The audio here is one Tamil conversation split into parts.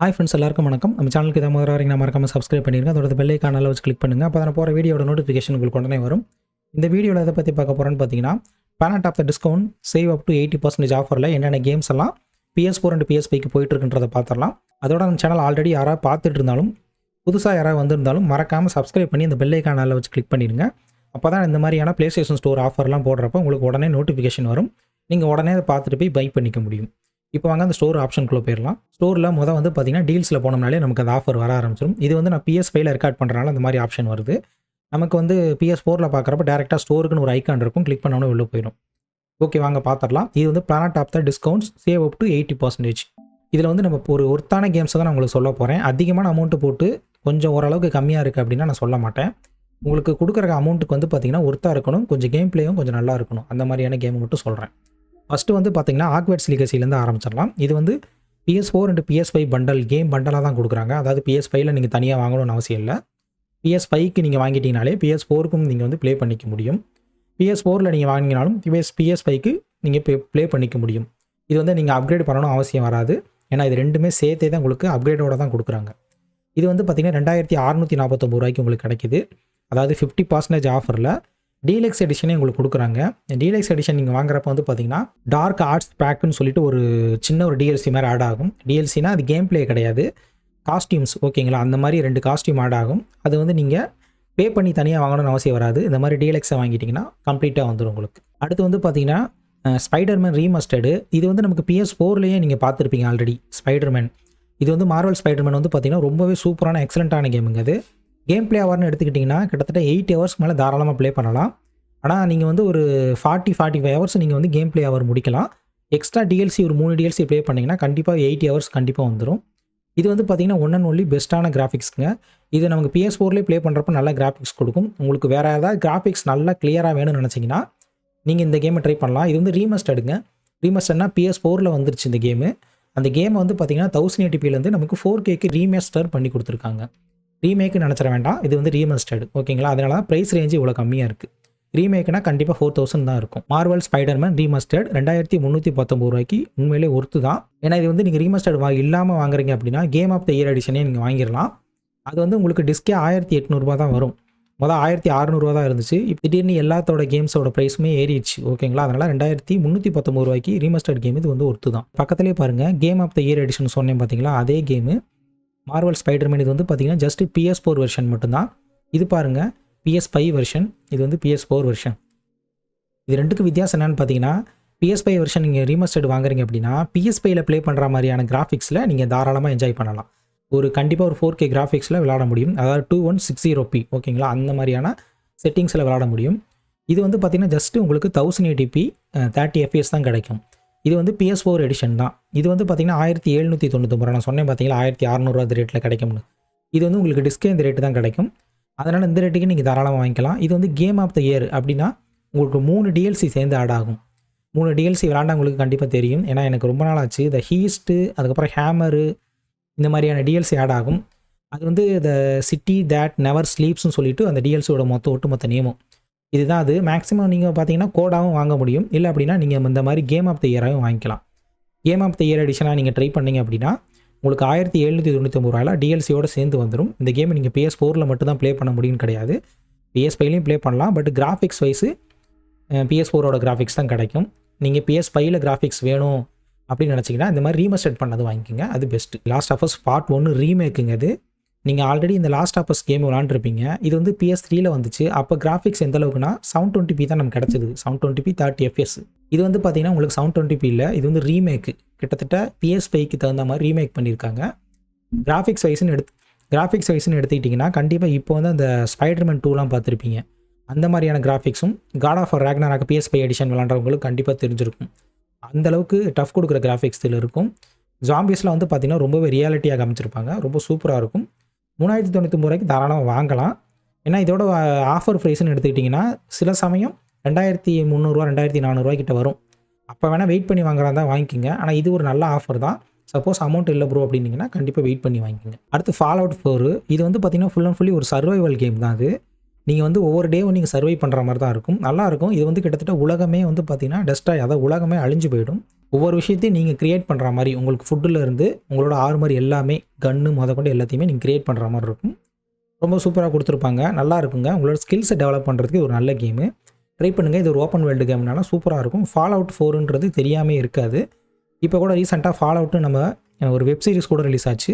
ஹாய் ஃப்ரெண்ட்ஸ் எல்லாருக்கும் வணக்கம். நம்ம சேனலுக்கு இதை முதல்ல வரைக்கும் நான் மறக்காமல் சப்ஸ்கிரைப் பண்ணிருங்க. அதோட பெல்லை காணல வச்சு கிளிக் பண்ணுங்கள் அப்போ நான் போகிற வீடியோட நோட்டிஃபிகேஷன் உங்களுக்கு உடனே வரும். இந்த வீடியோவில் எதை பற்றி பார்க்க போகிறோன்னு பார்த்தீங்கன்னா planet of the discount save up to eighty percentage ஆஃபரில் என்னென்ன கேம்ஸ் எல்லாம் பிஎஸ் ஃபோர் அண்ட் பிஎஸ்பிக்கு போயிட்டு இருக்குன்றதை பார்த்துடலாம். அதோட நம்ம சேனல் ஆல்ரெடி யாராவது பார்த்துட்டு இருந்தாலும் புதுசாக யாராவது வந்திருந்தாலும் மறக்காமல் சப்ஸ்கிரைப் பண்ணி இந்த பெல்லை காணல வச்சு கிளிக் பண்ணிடுங்க அப்போ தான் இந்த மாதிரியான ப்ளே ஸ்டேஷன் ஸ்டோர் ஆஃபர்லாம் போடுறப்ப உங்களுக்கு உடனே நோட்டிஃபிகேஷன் வரும். நீங்கள் உடனே அதை பார்த்துட்டு போய் பை பண்ணிக்க முடியும். இப்போ வாங்க அந்த ஸ்டோர் ஆப்ஷனுக்குள்ளே போயிடலாம். ஸ்டோரில் மொதல் வந்து பார்த்தீங்கன்னா டீல்ஸில் போனோம்னாலே நமக்கு அந்த ஆஃபர் வர ஆரம்பிச்சிடும் இது வந்து நான் பிஎஸ் ஃபைவ்ல ரெக்கார்ட் பண்ணுறனால அந்த மாதிரி ஆப்ஷன் வருது. நமக்கு வந்து பிஎஸ் ஃபோரில் பார்க்குறப்ப டேரெக்டாக ஸ்டோருக்குன்னு ஒரு ஐக்கான் இருக்கும். கிளிக் பண்ணோன்னு உள்ளே போயிடும். ஓகே வாங்க பார்த்துடலாம் இது வந்து planet of the discounts save up to eighty percentage இதில் வந்து நம்ம இப்போ ஒரு ஒருத்தான கேம்ஸை தான் நான் உங்களுக்கு சொல்ல போகிறேன் அதிகமான அமௌண்ட்டு போட்டு கொஞ்சம் ஓரளவுக்கு கம்மியாக இருக்குது அப்படின்னா நான் சொல்ல மாட்டேன். உங்களுக்கு கொடுக்குற அமௌண்ட்டுக்கு வந்து பார்த்தீங்கன்னா ஒர்த்தாக இருக்கணும். கொஞ்சம் கேம் பிளேயும் கொஞ்சம் நல்லா இருக்கணும். அந்த மாதிரியான கேம் மட்டும் சொல்கிறேன் ஃபஸ்ட்டு வந்து பார்த்திங்கன்னா ஆக்வெட்ஸ் லீகசிலேருந்து ஆரம்பிச்சிடலாம். இது வந்து PS four and PS five bundle game பண்டலாக தான் கொடுக்குறாங்க. அதாவது பிஎஸ் ஃபைவ்ல நீங்கள் தனியாக வாங்கணும்னு அவசியம் இல்லை. பிஎஸ் ஃபைவ்க்கு நீங்கள் வாங்கிட்டீங்கனாலே பிஎஸ் ஃபோருக்கும் நீங்கள் வந்து ப்ளே பண்ணிக்க முடியும். பிஎஸ் ஃபோரில் நீங்கள் வாங்கினாலும் பிஎஸ் பிஎஸ் ஃபைவ்க்கு நீங்கள் ப்ளே பண்ணிக்க முடியும். இது வந்து நீங்கள் அப்கிரேட் பண்ணணும் அவசியம் வராது. ஏன்னா இது ரெண்டுமே சேர்த்தே தான் உங்களுக்கு அப்கிரேடோட தான் கொடுக்குறாங்க. இது வந்து பார்த்திங்கன்னா ரெண்டாயிரத்தி அறநூற்றி நாற்பத்தொம்பது ரூபாய்க்கு உங்களுக்கு கிடைக்கிது. அதாவது ஃபிஃப்டி பர்சன்டேஜ் ஆஃபரில் டீலக்ஸ் எடிஷனே உங்களுக்கு கொடுக்குறாங்க. டீலக்ஸ் எடிஷன் நீங்கள் வாங்குறப்ப வந்து பார்த்தீங்கன்னா டார்க் ஆர்ட்ஸ் பேக்குன்னு சொல்லிட்டு ஒரு சின்ன ஒரு டிஎல்சி மாதிரி ஆட் ஆகும். டிஎல்சினா அது கேம் ப்ளே கிடையாது. காஸ்டியூம்ஸ் ஓகேங்களா அந்த மாதிரி ரெண்டு காஸ்டியூம் ஆட் ஆகும். அது வந்து நீங்கள் பே பண்ணி தனியாக வாங்கணும்னு அவசியம் வராது. இந்த மாதிரி டிஎலக்ஸை வாங்கிட்டிங்கன்னா கம்ப்ளீட்டாக வந்துடும் உங்களுக்கு. அடுத்து வந்து பார்த்தீங்கன்னா ஸ்பைடர்மேன் ரீமஸ்டர்டு இது வந்து நமக்கு பிஎஸ் ஃபோர்லேயே நீங்கள் பார்த்துருப்பீங்க ஆல்ரெடி ஸ்பைடர்மேன் இது வந்து மார்வல் ஸ்பைடர்மேன் வந்து பார்த்தீங்கன்னா ரொம்பவே சூப்பரான எக்ஸலண்ட்டான கேமுங்க அது. கேம் பிளே ஹவர்னு எடுத்துக்கிட்டிங்கன்னா கிட்டத்தட்ட எயிட் ஹவர்ஸ்க்கு மேலே தாராளமாக ப்ளே பண்ணலாம். ஆனால் நீங்கள் வந்து ஒரு ஃபார்ட்டி ஃபார்ட்டி ஃபைவ் ஹவர்ஸ் நீங்கள் வந்து கேம் பிளே ஹவர் முடிக்கலாம். எக்ஸ்ட்ரா டிஎல்சி ஒரு மூணு டிஎல்சி ப்ளே பண்ணிங்கன்னா கண்டிப்பாக எயிட்டி ஹவர்ஸ் கண்டிப்பாக வந்துடும் இது வந்து பார்த்தீங்கன்னா ஒன் அண்ட் ஒன்லி பெஸ்ட்டான கிராஃபிக்ஸ்ங்க இது நமக்கு பிஎஸ் ஃபோர்லேயே ப்ளே பண்ணுறப்ப நல்ல கிராஃபிக்ஸ் கொடுக்கும். உங்களுக்கு வேறு ஏதாவது கிராஃபிக்ஸ் நல்லா கிளியராக வேணும்னு நினச்சிங்கன்னா நீங்கள் இந்த கேமை ட்ரை பண்ணலாம். இது வந்து ரீமஸ்டடுங்க ரீமஸ்டர்னா பிஎஸ் ஃபோரில் வந்துருச்சு இந்த கேமு அந்த கேமை வந்து பார்த்தீங்கன்னா தௌசண்ட் எயிட்டிபிலேருந்து நமக்கு ஃபோர் கேக்கு ரீமேஸ்டர் பண்ணி கொடுத்துருக்காங்க. ரீமேக்கு நினச்சிட வேண்டாம். இது வந்து ரீமஸ்டர்டு ஓகேங்களா அதனால தான் ப்ரைஸ் ரேஞ்சு இவ்வளோ கம்மியாக இருக்குது ரீமேக்னா கண்டிப்பாக ஃபோர் தௌசண்ட் தான் இருக்கும். மார்வல் ஸ்பைடர்மேன் ரீமஸ்டர்ட் ரெண்டாயிரத்தி முந்நூற்றி பத்தொம்பது ரூபாய்க்கு உண்மையிலே ஒர்த்து தான். ஏன்னா இது வந்து நீங்கள் ரீமஸ்டர்ட் வா இல்லாமல் வாங்குறீங்க அப்படின்னா கேம் ஆஃப் த இயர் எடிஷனே நீங்கள் வாங்கிடலாம். அது வந்து உங்களுக்கு டிஸ்கே ஆயிரத்தி எட்நூறுபா தான் வரும். மொதல் ஆயிரத்தி அறநூறுவா தான் இருந்துச்சு. இப்போ திடீர்னு எல்லாத்தோட கேம்ஸோட ப்ரைஸுமே ஏறிடுச்சு. ஓகேங்களா அதனால் ரெண்டாயிரத்தி முந்நூற்றி பத்தொம்பது ரூபாய்க்கு ரீமஸ்டர்ட் கேம் இது வந்து ஒர்த்து தான். பக்கத்துலேயே பாருங்கள் game of the year edition சொன்னேன் பார்த்தீங்களா அதே கேமு மார்வல் ஸ்பைடர்மேன் இது வந்து பார்த்தீங்கன்னா ஜஸ்ட் பிஎஸ் ஃபோர் வெர்ஷன் மட்டும்தான். இது பாருங்கள் பிஎஸ் ஃபைவ் வெர்ஷன் இது வந்து பிஎஸ் ஃபோர் வெர்ஷன் இது ரெண்டுக்கு வித்தியாசம் என்னென்னு பார்த்தீங்கன்னா பிஎஸ் ஃபைவ் வெர்ஷன் நீங்கள் ரீமஸ்டர்ட் வாங்குறீங்க அப்படின்னா பிஎஸ் ஃபைவ்ல ப்ளே பண்ணுற மாதிரியான கிராஃபிக்ஸில் நீங்கள் தாராளமாக என்ஜாய் பண்ணலாம். ஒரு கண்டிப்பாக ஒரு ஃபோர் கே கிராஃபிக்ஸில் விளாட முடியும். அதாவது two one six zero P ஓகேங்களா அந்த மாதிரியான செட்டிங்ஸில் விளாட முடியும். இது வந்து பார்த்தீங்கன்னா ஜஸ்ட்டு உங்களுக்கு thousand eighty P thirty FPS தான் கிடைக்கும். இது வந்து பிஎஸ் ஃபோர் எடிஷன் தான். இது வந்து பார்த்தீங்கன்னா ஆயிரத்தி எழுநூற்றி தொண்ணூத்தொம்பது நான் சொன்னேன் பார்த்தீங்களா ஆயிரத்தி அறநூறுவா இந்த ரேட்டில் கிடைக்கும்னு. இது வந்து உங்களுக்கு டிஸ்கே இந்த ரேட்டு தான் கிடைக்கும். அதனால் இந்த ரேட்டுக்கு நீங்கள் தாராளமாக வாங்கிக்கலாம். இது வந்து கேம் ஆஃப் த இயர் அப்படின்னா உங்களுக்கு மூணு டிஎல்சி சேர்ந்து ஆட் ஆகும். மூணு டிஎல்சி விளாண்டவங்களுக்கு கண்டிப்பாக தெரியும். ஏன்னா எனக்கு ரொம்ப நாள் ஆச்சு. இந்த ஹீஸ்ட்டு அதுக்கப்புறம் ஹேமரு இந்த மாதிரியான டிஎல்சி ஆட் ஆகும். அது வந்து த சிட்டி தேட் நெவர் ஸ்லீப்ஸ்னு சொல்லிட்டு அந்த டிஎல்சியோட மொத்த ஒட்டுமொத்த நேமும். இதுதான் அது. மேக்ஸிமம் நீங்கள் பார்த்தீங்கன்னா கோடாகவும் வாங்க முடியும். இல்லை அப்படின்னா நீங்கள் இந்த மாதிரி கேம் ஆஃப் த இயராகவும் வாங்கிக்கலாம். கேம் ஆஃப் த இயர் எடிஷனாக நீங்கள் ட்ரை பண்ணிங்க அப்படின்னா உங்களுக்கு ஆயிரத்தி எழுநூற்றி தொண்ணூற்றி ரூபாயில் டிஎல்சியோட சேர்ந்து வந்துடும் இந்த கேமை நீங்கள் பிஎஸ் ஃபோரில் மட்டும் தான் ப்ளே பண்ண முடியும்னு கிடையாது. பிஎஸ் ஃபைவ்லையும் ப்ளே பண்ணலாம். பட் கிராஃபிக்ஸ் வைஸு பிஎஸ் ஃபோரோட கிராஃபிக்ஸ் தான் கிடைக்கும். நீங்கள் பிஎஸ் ஃபைவ்ல கிராஃபிக்ஸ் வேணும் அப்படின்னு நினச்சிங்கன்னா இந்த மாதிரி ரீமஸ்டர்ட் பண்ணது வாங்கிக்கோங்க. அது பெஸ்ட்டு லாஸ்ட் ஆஃபர்ஸ் பார்ட் ஒன்று ரீமேக்குங்க அது. நீங்கள் ஆல்ரெடி இந்த லாஸ்ட் ஆஃபர்ஸ் கேம் விளாண்டுருப்பீங்க. இது வந்து பிஎஸ் த்ரீல வந்துச்சு. அப்போ கிராஃபிக்ஸ் எந்த அளவுக்குனா செவன் டுவெண்ட்டி பி தான் நமக்கு கிடச்சிது. Seven twenty P thirty FPS இது வந்து பார்த்தீங்கன்னா உங்களுக்கு செவன் டுவெண்ட்டி பி இல்லை. இது வந்து ரீமேக் கிட்டத்தட்ட பிஎஸ் ஃபைவ்க்கு தகுந்த மாதிரி ரீமேக் பண்ணியிருக்காங்க கிராஃபிக்ஸ் வைஸ்னு எடுத்து கிராஃபிக்ஸ் வைஸ்னு எடுத்துக்கிட்டிங்கன்னா கண்டிப்பாக இப்போ வந்து அந்த ஸ்பைடர்மேன் டூலாம் பார்த்துருப்பீங்க. அந்த மாதிரியான கிராஃபிக்ஸும் காட் ஆஃப் ரேக்னாராக பிஎஸ் ஃபைவ் எடிஷன் விளாண்டவங்களுக்கு கண்டிப்பாக தெரிஞ்சிருக்கும். அந்தளவுக்கு டஃப் கொடுக்குற கிராஃபிக்ஸ் இதில் இருக்கும். ஜாம்பிஸில் வந்து பார்த்திங்கன்னா ரொம்பவே ரியாலிட்டியாக காமிச்சிருப்பாங்க. ரொம்ப சூப்பராக இருக்கும். மூணாயிரத்தி தொண்ணூற்றி ரூபாய்க்கு தாராளமாக வாங்கலாம். ஏன்னா இதோட ஆஃபர் ப்ரைஸ்னு எடுத்துக்கிட்டிங்கன்னா சில சமயம் ரெண்டாயிரத்தி முந்நூறுரூவா ரெண்டாயிரத்தி நானூறுரூவாய்க்கிட்ட வரும். அப்போ வேணால் வெயிட் பண்ணி வாங்குறா தான் வாங்கிக்கோங்க. ஆனால் இது ஒரு நல்ல ஆஃபர் தான். சப்போஸ் அமௌண்ட் இல்லை ப்ரோ அப்படின்னீங்கன்னா கண்டிப்பாக வெயிட் பண்ணி வாங்கிக்கோங்க. அடுத்து ஃபால் அவுட் ஃபோர் இது வந்து பார்த்திங்கன்னா ஃபுல் அண்ட் ஃபுல்லி ஒரு சர்வைவல் கேம் தான் அது. நீங்கள் வந்து ஒவ்வொரு டேவும் நீங்கள் சர்வை பண்ணுற மாதிரி தான் இருக்கும். நல்லாயிருக்கும் இது வந்து கிட்டத்தட்ட உலகமே வந்து பார்த்தீங்கன்னா டெஸ்டாய் அதாவது உலகமே அழிஞ்சு போயிடும். ஒவ்வொரு விஷயத்தையும் நீங்கள் கிரியேட் பண்ணுற மாதிரி உங்களுக்கு ஃபுட்டில் இருந்து உங்களோட ஆர்மர் எல்லாமே கன்று முத கொண்டு எல்லாத்தையுமே நீங்கள் கிரியேட் பண்ணுற மாதிரி இருக்கும். ரொம்ப சூப்பராக கொடுத்துருப்பாங்க. நல்லா இருக்குங்க. உங்களோட ஸ்கில்ஸை டெவலப் பண்ணுறதுக்கு ஒரு நல்ல கேமு ட்ரை பண்ணுங்கள் இது ஒரு ஓப்பன் வேர்ல்டு கேம்னால சூப்பராக இருக்கும். ஃபால் அவுட் ஃபோருன்றது தெரியாமல் இருக்காது. இப்போ கூட ரீசெண்டாக ஃபால் அவுட்டு நம்ம ஒரு வெப் சீரிஸ் கூட ரிலீஸ் ஆச்சு.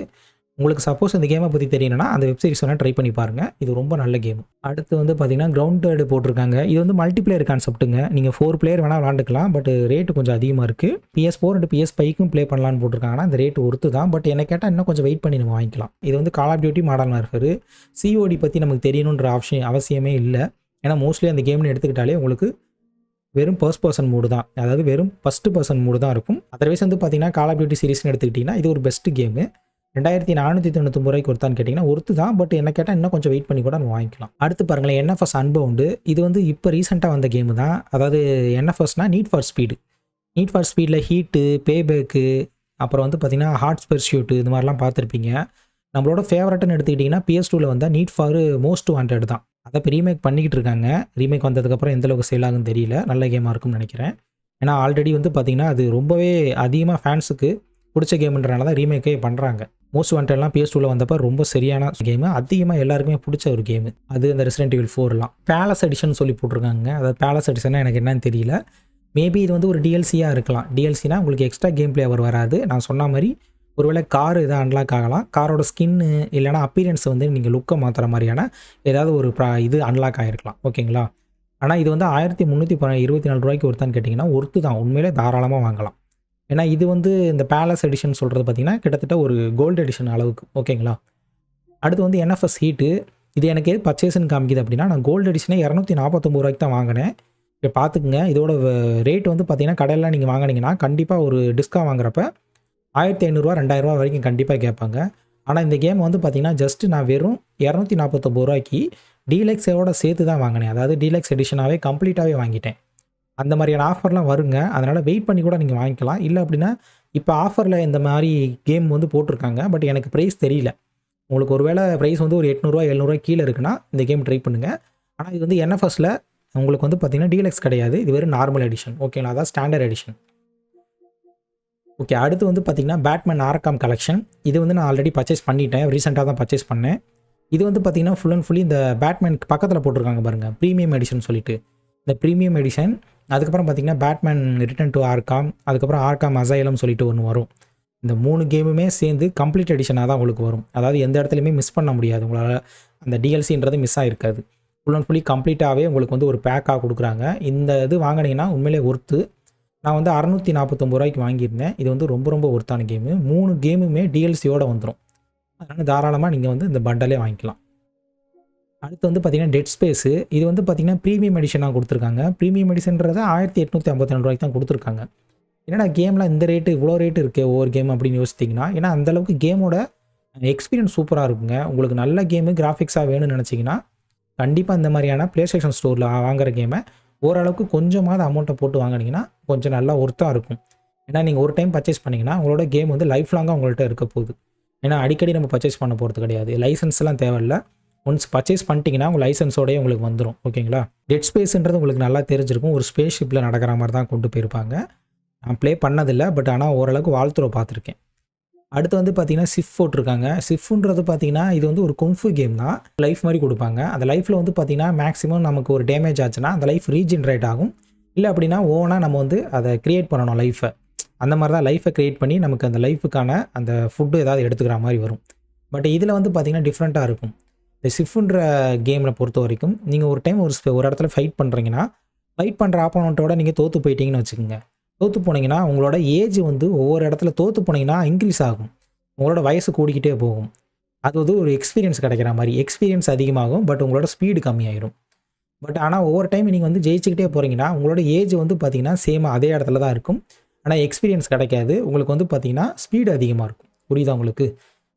உங்களுக்கு சப்போஸ் இந்த கேமை பற்றி தெரியணும்னா அந்த வெப் சீரிஸ் வேணால் ட்ரை பண்ணி பாருங்கள் இது ரொம்ப நல்ல கேம் அடுத்து வந்து பார்த்தீங்கன்னா கிரவுண்டட் போட்டிருக்காங்க. இது வந்து மல்டிப்ளேயர் கான்செப்ட்டுங்க நீங்கள் ஃபோர் பிளேயர் வேணால் விளாண்டுக்கலாம். பட் ரேட்டு கொஞ்சம் அதிகமாக இருக்குது பிஎஸ் ஃபோர் அண்ட் பிஎஸ் ஃபைக்கும் ப்ளே பண்ணலான்னு போட்டிருக்காங்கன்னா அந்த ரேட் ஒருத்து தான். பட் என்ன கேட்டால் இன்னும் கொஞ்சம் வெயிட் பண்ணி நம்ம வாங்கிக்கலாம். இது வந்து call of duty modern warfare COD பற்றி நமக்கு தெரியணுன்ற ஆப்ஷன் அவசியமே இல்லை. ஏன்னா மோஸ்ட்லி அந்த கேம்னு எடுத்துக்கிட்டாலே உங்களுக்கு வெறும் ஃபர்ஸ்ட் பர்சன் மூடு தான். அதாவது வெறும் ஃபஸ்ட்டு பர்சன் மூடு தான் இருக்கும். அதர்வைஸ் வந்து பார்த்தீங்கன்னா கால் ஆஃப் டியூட்டி சீரிஸ்னு எடுத்துக்கிட்டிங்கன்னா இது ஒரு பெஸ்ட் கேமு ரெண்டாயிரத்தி நானூற்றி தொண்ணூத்தொம்பது ரூபாய்க்கு கொடுத்தான்னு கேட்டிங்கன்னா ஒருத்து தான் பட் என்ன கேட்டால் இன்னும் கொஞ்சம் வெயிட் பண்ணி கூட நம்ம வாங்கிக்கலாம். அடுத்து பாருங்களேன் என்எஃப்எஸ் அன்பவுண்டு இது வந்து இப்போ ரீசெண்டாக வந்த கேமு தான். அதாவது என்எஃப்எஸ்னால் need for speed need for ஸ்பீடில் ஹீட்டு பேபேக்கு அப்புறம் வந்து பார்த்திங்கன்னா ஹார்ட் பெர்சியூட்டு இது மாதிரிலாம் பார்த்துருப்பீங்க. நம்மளோட ஃபேவரட்னு எடுத்துக்கிட்டிங்கன்னா பிஎஸ் டூவில் வந்தால் நீட் ஃபார் மோஸ்ட் வாண்டட் தான். அதை இப்போ ரீமேக் பண்ணிக்கிட்டு இருக்காங்க. ரீமேக் வந்ததுக்கப்புறம் எந்தளவுக்கு சேல் ஆகுன்னு தெரியல. நல்ல கேமாக இருக்கும்னு நினைக்கிறேன். ஏன்னா ஆல்ரெடி வந்து பார்த்திங்கன்னா அது ரொம்பவே அதிகமாக ஃபேன்ஸுக்கு பிடிச்ச கேம்ன்றனால தான் ரீமேக்கே பண்ணுறாங்க மோஸ்ட் வாண்டட்லாம் பிஎஸ் டூவில் வந்தப்போ ரொம்ப சரியான கேமு அதிகமாக எல்லாருக்குமே பிடிச்ச ஒரு கேமு அது அந்த ரெசிடென்ட் இவில் ஃபோர்லாம் பேலஸ் எடிஷன் சொல்லி போட்டிருக்காங்க அதாவது பேலஸ் எடிஷன்னா எனக்கு என்னன்னு தெரியல. மேபி இது வந்து ஒரு டிஎல்சியாக இருக்கலாம். டிஎல்சினா உங்களுக்கு எக்ஸ்ட்ரா கேம் பிளே அவர் வராது. நான் சொன்ன மாதிரி ஒருவேளை கார் இதை அன்லாக் ஆகலாம். காரோட ஸ்கின்னு இல்லைனா அப்பீரியன்ஸ் வந்து நீங்கள் லுக்கை மாற்றுற மாதிரியான ஏதாவது ஒரு ப்ரா இது அன்லாக் ஆகிருக்கலாம் ஓகேங்களா ஆனால் இது வந்து ஆயிரத்தி முந்நூற்றி இருபத்தி நாலு ரூபாய்க்கு ஒருத்தான்னு கேட்டிங்கன்னா ஒருத்து தான் உண்மையிலே தாராளமாக வாங்கலாம். ஏன்னா இது வந்து இந்த பேலஸ் எடிஷன் சொல்கிறது பார்த்திங்கன்னா கிட்டத்தட்ட ஒரு கோல்டு எடிஷன் அளவுக்கு ஓகேங்களா? அடுத்து வந்து என்எஃப்எஸ் ஹீட்டு இது எனக்கு எது பர்ச்சேஸ்ன்னு காமிக்குது அப்படின்னா நான் கோல்டு எடிஷனே இரநூத்தி நாற்பத்தொம்பது ரூபாய்க்கு தான் வாங்கினேன். இப்போ பார்த்துக்குங்க இதோட ரேட் வந்து பார்த்தீங்கன்னா கடையில் நீங்கள் வாங்கினீங்கன்னா கண்டிப்பாக ஒரு டிஸ்கா வாங்குறப்ப ஆயிரத்தி ஐநூறுரூவா ரெண்டாயிரரூவா வரைக்கும் கண்டிப்பாக கேட்பாங்க. ஆனால் இந்த கேம் வந்து பார்த்தீங்கன்னா ஜஸ்ட்டு நான் வெறும் இரநூத்தி நாற்பத்தொம்பது ரூபாய்க்கு டீலக்ஸோட சேர்த்து தான் வாங்கினேன். அதாவது டீலக்ஸ் எடிஷனாகவே கம்ப்ளீட்டாகவே வாங்கிட்டேன். அந்த மாதிரியான ஆஃபர்லாம் வருங்க. அதனால் வெயிட் பண்ணி கூட நீங்கள் வாங்கிக்கலாம். இல்லை அப்படின்னா இப்போ ஆஃபரில் இந்த மாதிரி கேம் வந்து போட்டிருக்காங்க. பட் எனக்கு ப்ரைஸ் தெரியல. உங்களுக்கு ஒருவேளை ப்ரைஸ் வந்து ஒரு எட்நூறுவா எழுநூறுவா கீழே இருக்குன்னா இந்த கேம் ட்ரை பண்ணுங்கள் ஆனால் இது வந்து என்எஃப்எஸில் உங்களுக்கு வந்து பார்த்தீங்கன்னா டீலக்ஸ் கிடையாது. இது வெறும் நார்மல் எடிஷன் ஓகேங்களா அதான் ஸ்டாண்டர்ட் எடிஷன் ஓகே அடுத்து வந்து பார்த்தீங்கன்னா பேட்மேன் ஆர்காம் கலெக்ஷன் இது வந்து நான் ஆல்ரெடி பர்ச்சேஸ் பண்ணிட்டேன். ரீசெண்டாக தான் பர்ச்சேஸ் பண்ணேன். இது வந்து பார்த்தீங்கன்னா ஃபுல் அண்ட் ஃபுல்லி இந்த பேட்மேனுக்கு பக்கத்தில் போட்டிருக்காங்க பாருங்கள் ப்ரீமியம் எடிஷன் சொல்லிட்டு. இந்த ப்ரீமியம் எடிஷன் அதுக்கப்புறம் பார்த்தீங்கன்னா பேட்மேன் ரிட்டன் டு ஆர்காம் அதுக்கப்புறம் ஆர்காம் அசைலம் சொல்லிட்டு ஒன்று வரும். இந்த மூணு கேமுமே சேர்ந்து கம்ப்ளீட் எடிஷனாக தான் உங்களுக்கு வரும். அதாவது எந்த இடத்துலையுமே மிஸ் பண்ண முடியாது. உங்களால் அந்த டிஎல்சின்றது மிஸ் ஆகிருக்காது ஃபுல் அண்ட் ஃபுல்லி கம்ப்ளீட்டாகவே உங்களுக்கு வந்து ஒரு பேக்காக கொடுக்குறாங்க. இந்த இது வாங்கினீங்கன்னா உண்மையிலே ஒர்த்து நான் வந்து அறநூற்றி நாற்பத்தொம்பது ரூபாய்க்கு வாங்கியிருந்தேன். இது வந்து ரொம்ப ரொம்ப ஒர்த்தான கேமு மூணு கேமுமே டிஎல்சியோடு வந்துடும் அதனால் தாராளமாக நீங்கள் வந்து இந்த பண்டலே வாங்கிக்கலாம். அடுத்து வந்து பார்த்திங்கன்னா டெட் ஸ்பேஸு இது வந்து பார்த்திங்கன்னா ப்ரீமியம் எடிஷனாக கொடுத்துருக்காங்க. ப்ரீமியம் எடிஷன்றதை ஆயிரத்தி எட்நூற்றி ஐம்பத்தி ரெண்டு ரூபாய்க்கு தான் கொடுத்துருக்காங்க. என்னடா கேமில் இந்த ரேட்டு இவ்வளோ ரேட்டு இருக்குது ஒவ்வொரு கேம் அப்படின்னு யோசிச்சிங்கன்னா ஏன்னா அந்தளவுக்கு கேமோட எக்ஸ்பீரியன்ஸ் சூப்பராக இருக்குங்க. உங்களுக்கு நல்ல கேமு கிராஃபிக்ஸாக வேணும்னு நினச்சிங்கன்னா கண்டிப்பாக இந்த மாதிரியான ப்ளே ஸ்டேஷன் ஸ்டோரில் வாங்குற கேமை ஓரளவுக்கு கொஞ்சமாவது அமௌண்ட்டை போட்டு வாங்கினீங்கன்னா கொஞ்சம் நல்லா ஒர்த்தாக இருக்கும். ஏன்னா நீங்கள் ஒரு டைம் பர்ச்சேஸ் பண்ணிங்கன்னா உங்களோட கேம் வந்து லைஃப் லாங்காக உங்கள்கிட்ட இருக்க போகுது. ஏன்னா அடிக்கடி நம்ம பர்ச்சேஸ் பண்ண போகிறது கிடையாது. லைசன்ஸ்லாம் தேவையில்ல. ஒன்ஸ் பர்ச்சேஸ் பண்ணிட்டீங்கன்னா உங்கள் லைசன்ஸோடய உங்களுக்கு வந்துடும் ஓகேங்களா? டெட் ஸ்பேஸ்ன்றது உங்களுக்கு நல்லா தெரிஞ்சிருக்கும். ஒரு ஸ்பேஸ் ஷிப்பில் நடக்கிற மாதிரி தான் கொண்டு போயிருப்பாங்க. நான் ப்ளே பண்ணதில்லை பட் ஆனால் ஓரளவுக்கு வாழ்த்துறை பார்த்துருக்கேன். அடுத்து வந்து பார்த்தீங்கன்னா சிஃப் போட்டிருக்காங்க. சிஃப்ன்றது பார்த்தீங்கன்னா இது வந்து ஒரு குங்ஃபு கேம் தான். லைஃப் மாதிரி கொடுப்பாங்க. அந்த லைஃப்பில் வந்து பார்த்தீங்கன்னா மேக்ஸிமம் நமக்கு ஒரு டேமேஜ் ஆச்சுன்னா அந்த லைஃப் ரீஜென்ரேட் ஆகும். இல்லை அப்படின்னா ஓனாக நம்ம வந்து அதை க்ரியேட் பண்ணணும் லைஃப்பை அந்த மாதிரி தான் லைஃப்பை க்ரியேட் பண்ணி நமக்கு அந்த லைஃபுக்கான அந்த ஃபுட்டு ஏதாவது எடுத்துக்கிற மாதிரி வரும். பட் இதில் வந்து பார்த்திங்கன்னா டிஃப்ரெண்ட்டாக இருக்கும். இந்த சிஃப்ன்ற கேமில் பொறுத்த வரைக்கும் நீங்கள் ஒரு டைம் ஒரு ஒரு இடத்துல ஃபைட் பண்ணுறீங்கன்னா ஃபைட் பண்ணுற ஆப்போனண்ட்டோட நீங்கள் தோற்று போயிட்டீங்கன்னு வச்சுக்கோங்க. தோற்று போனீங்கன்னா உங்களோட ஏஜ் வந்து ஒவ்வொரு இடத்துல தோற்று போனீங்கன்னா இன்க்ரீஸ் ஆகும். உங்களோட வயசு கூடிக்கிட்டே போகும். அது வந்து ஒரு எக்ஸ்பீரியன்ஸ் கிடைக்கிற மாதிரி. எக்ஸ்பீரியன்ஸ் அதிகமாகும் பட் உங்களோட ஸ்பீடு கம்மியாயிடும் பட் ஆனால் ஒவ்வொரு டைம் நீங்கள் வந்து ஜெயிச்சுக்கிட்டே போகிறீங்கன்னா உங்களோட ஏஜ் வந்து பார்த்தீங்கன்னா சேமாக அதே இடத்துல தான் இருக்கும். ஆனால் எக்ஸ்பீரியன்ஸ் கிடைக்காது. உங்களுக்கு வந்து பார்த்தீங்கன்னா ஸ்பீடு அதிகமாக இருக்கும். புரியுதா உங்களுக்கு?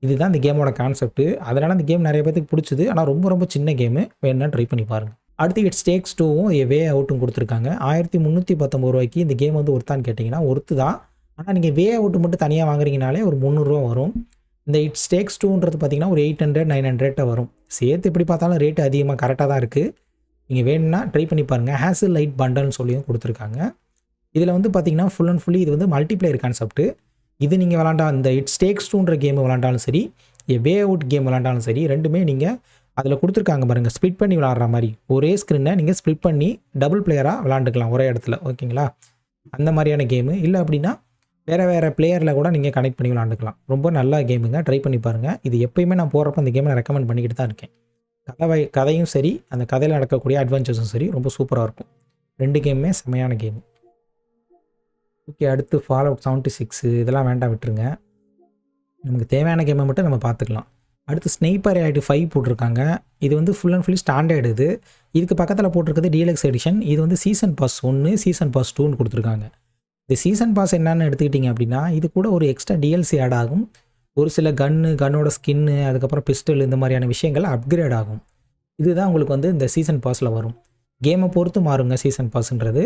இதுதான் இந்த கேமோட கான்செப்ட் அதனால் அந்த கேம் நிறைய பேத்துக்கு பிடிச்சது. ஆனால் ரொம்ப ரொம்ப சின்ன கேமு வேணும்னா ட்ரை பண்ணி பாருங்கள் அடுத்து இட்ஸ் டேக்ஸ் டூவும் வே அவுட்டும் கொடுத்துருக்காங்க. ஆயிரத்தி முந்நூற்றி பத்தொம்பது ரூபாய்க்கு இந்த கேம் வந்து ஒருத்தான்னு கேட்டிங்கன்னா ஒருத்து தான். ஆனால் நீங்கள் வே அவுட்டு மட்டும் தனியாக வாங்குறீங்கனாலே ஒரு முந்நூறுரூவா வரும். இந்த இட் ஸ்டேக்ஸ் டூன்றது பார்த்தீங்கன்னா ஒரு எயிட் ஹண்ட்ரட் நைன் ஹண்ட்ரட்டை வரும். சேர்த்து எப்படி பார்த்தாலும் ரேட்டு அதிகமாக கரெக்டாக தான் இருக்குது நீங்கள் வேணும்னா ட்ரை பண்ணி பாருங்கள் ஹேசில் லைட் பண்டல்னு சொல்லியும் கொடுத்துருக்காங்க. இதில் வந்து பார்த்தீங்கன்னா ஃபுல் அண்ட் ஃபுல்லி இது வந்து மல்டிப்ளேயர் கான்செப்ட்டு இது நீங்கள் விளாண்டா இந்த இட் ஸ்டேக்ஸ் டூன்ற கேம் விளாண்டாலும் சரி வே அவுட் கேம் விளாண்டாலும் சரி ரெண்டுமே நீங்கள் அதில் கொடுத்துருக்காங்க பாருங்கள் ஸ்ப்ளிட் பண்ணி விளாட்ற மாதிரி. ஒரே ஸ்க்ரீனை நீங்கள் ஸ்ப்ளிட் பண்ணி டபுள் பிளேயராக விளாண்டுக்கலாம் ஒரே இடத்துல. ஓகேங்களா அந்த மாதிரியான கேமு இல்லை அப்படின்னா வேறு வேறு பிளேயரில் கூட நீங்கள் கனெக்ட் பண்ணி விளாண்டுக்கலாம். ரொம்ப நல்ல கேமுங்க ட்ரை பண்ணி பாருங்கள் இது எப்பயுமே நான் போகிறப்ப அந்த கேமை நான் ரெக்கமெண்ட் பண்ணிக்கிட்டு தான் இருக்கேன். கதை கதையும் சரி அந்த கதையில் நடக்கக்கூடிய அட்வென்ச்சர்ஸும் சரி ரொம்ப சூப்பராக இருக்கும். ரெண்டு கேமுமே செமையான கேம் ஓகே அடுத்து ஃபால் அவுட் செவன்ட்டி சிக்ஸு இதெல்லாம் வேண்டாம் விட்டுருங்க. நமக்கு தேவையான கேமை மட்டும் நம்ம பார்த்துக்கலாம். அடுத்து ஸ்னைப்பர் ஐடி ஃபைவ் போட்டிருக்காங்க. இது வந்து ஃபுல் அண்ட் ஃபுல்லி ஸ்டாண்டர்டு இது. இதுக்கு பக்கத்தில் போட்டிருக்கிறது டீலக்ஸ் எடிஷன் இது வந்து சீசன் பாஸ் ஒன்று சீசன் பாஸ் டூன்னு கொடுத்துருக்காங்க. இந்த சீசன் பாஸ் என்னென்னு எடுத்துக்கிட்டிங்க அப்படின்னா இது கூட ஒரு எக்ஸ்ட்ரா டிஎல்சி ஆட் ஆகும். ஒரு சில கன்னு கன்னோட ஸ்கின்னு அதுக்கப்புறம் பிஸ்டல் இந்த மாதிரியான விஷயங்கள் அப்கிரேட் ஆகும். இதுதான் உங்களுக்கு வந்து இந்த சீசன் பாஸில் வரும். கேமை பொறுத்து மாறுங்க சீசன் பாஸ்ன்றது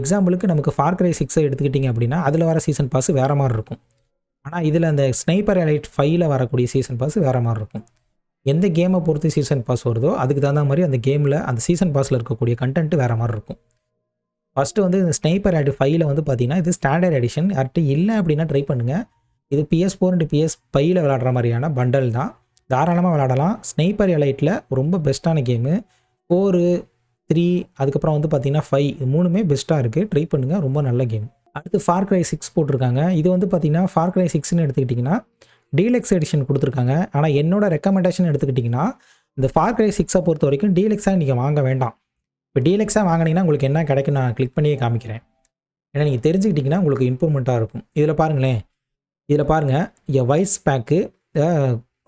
எக்ஸாம்பிளுக்கு நமக்கு ஃபார் கிரை சிக்ஸை எடுத்துக்கிட்டிங்க அப்படின்னா அதில் வர சீசன் பாஸ் வேறு மாதிரி இருக்கும். ஆனால் இதில் அந்த ஸ்னைப்பர் எலைட் ஃபைவ்ல வரக்கூடிய சீசன் பாஸ் வேறு மாதிரி இருக்கும். எந்த கேமை பொறுத்து சீசன் பாஸ் வருதோ அதுக்கு தகுந்த மாதிரி அந்த கேமில் அந்த சீசன் பாஸில் இருக்கக்கூடிய கண்டென்ட் வேறு மாதிரி இருக்கும். ஃபஸ்ட்டு வந்து இந்த ஸ்னைப்பர் ஆட் ஃபைவ்ல வந்து பார்த்தீங்கன்னா இது ஸ்டாண்டர்ட் எடிஷன் யார்கிட்ட இல்லை அப்படின்னா ட்ரை பண்ணுங்கள் இது பிஎஸ் ஃபோர் அண்ட் பிஎஸ் ஃபைவ்ல விளாடுற மாதிரியான பண்டல் தான். தாராளமாக விளாடலாம் ஸ்னைப்பர் எலைட்டில் ரொம்ப பெஸ்ட்டான கேமு ஃபோரு த்ரீ அதுக்கப்புறம் வந்து பார்த்தீங்கன்னா ஃபைவ் இது மூணுமே பெஸ்ட்டாக இருக்குது ட்ரை பண்ணுங்கள் ரொம்ப நல்ல கேம் அடுத்து ஃபார் கிரை சிக்ஸ் போட்டிருக்காங்க. இது வந்து பார்த்தீங்கன்னா ஃபார் கிரை சிக்ஸ்னு எடுத்துக்கிட்டிங்கன்னா டீலக்ஸ் எடிஷன் கொடுத்துருக்காங்க. ஆனால் என்னோட ரெக்கமெண்டேஷன் எடுத்துக்கிட்டிங்கன்னா இந்த ஃபார் கிரை சிக்ஸை பொறுத்த வரைக்கும் டீலக்ஸாக நீங்கள் வாங்க வேண்டாம். இப்போ டீலக்ஸாக வாங்கினீங்கன்னா உங்களுக்கு என்ன கிடைக்கும் நான் கிளிக் பண்ணியே காமிக்கிறேன். ஏன்னா நீங்கள் தெரிஞ்சுக்கிட்டிங்கன்னா உங்களுக்கு இம்ப்ரூவ்மெண்ட்டாக இருக்கும். இதில் பாருங்களேன். இதில் பாருங்கள் a wise pack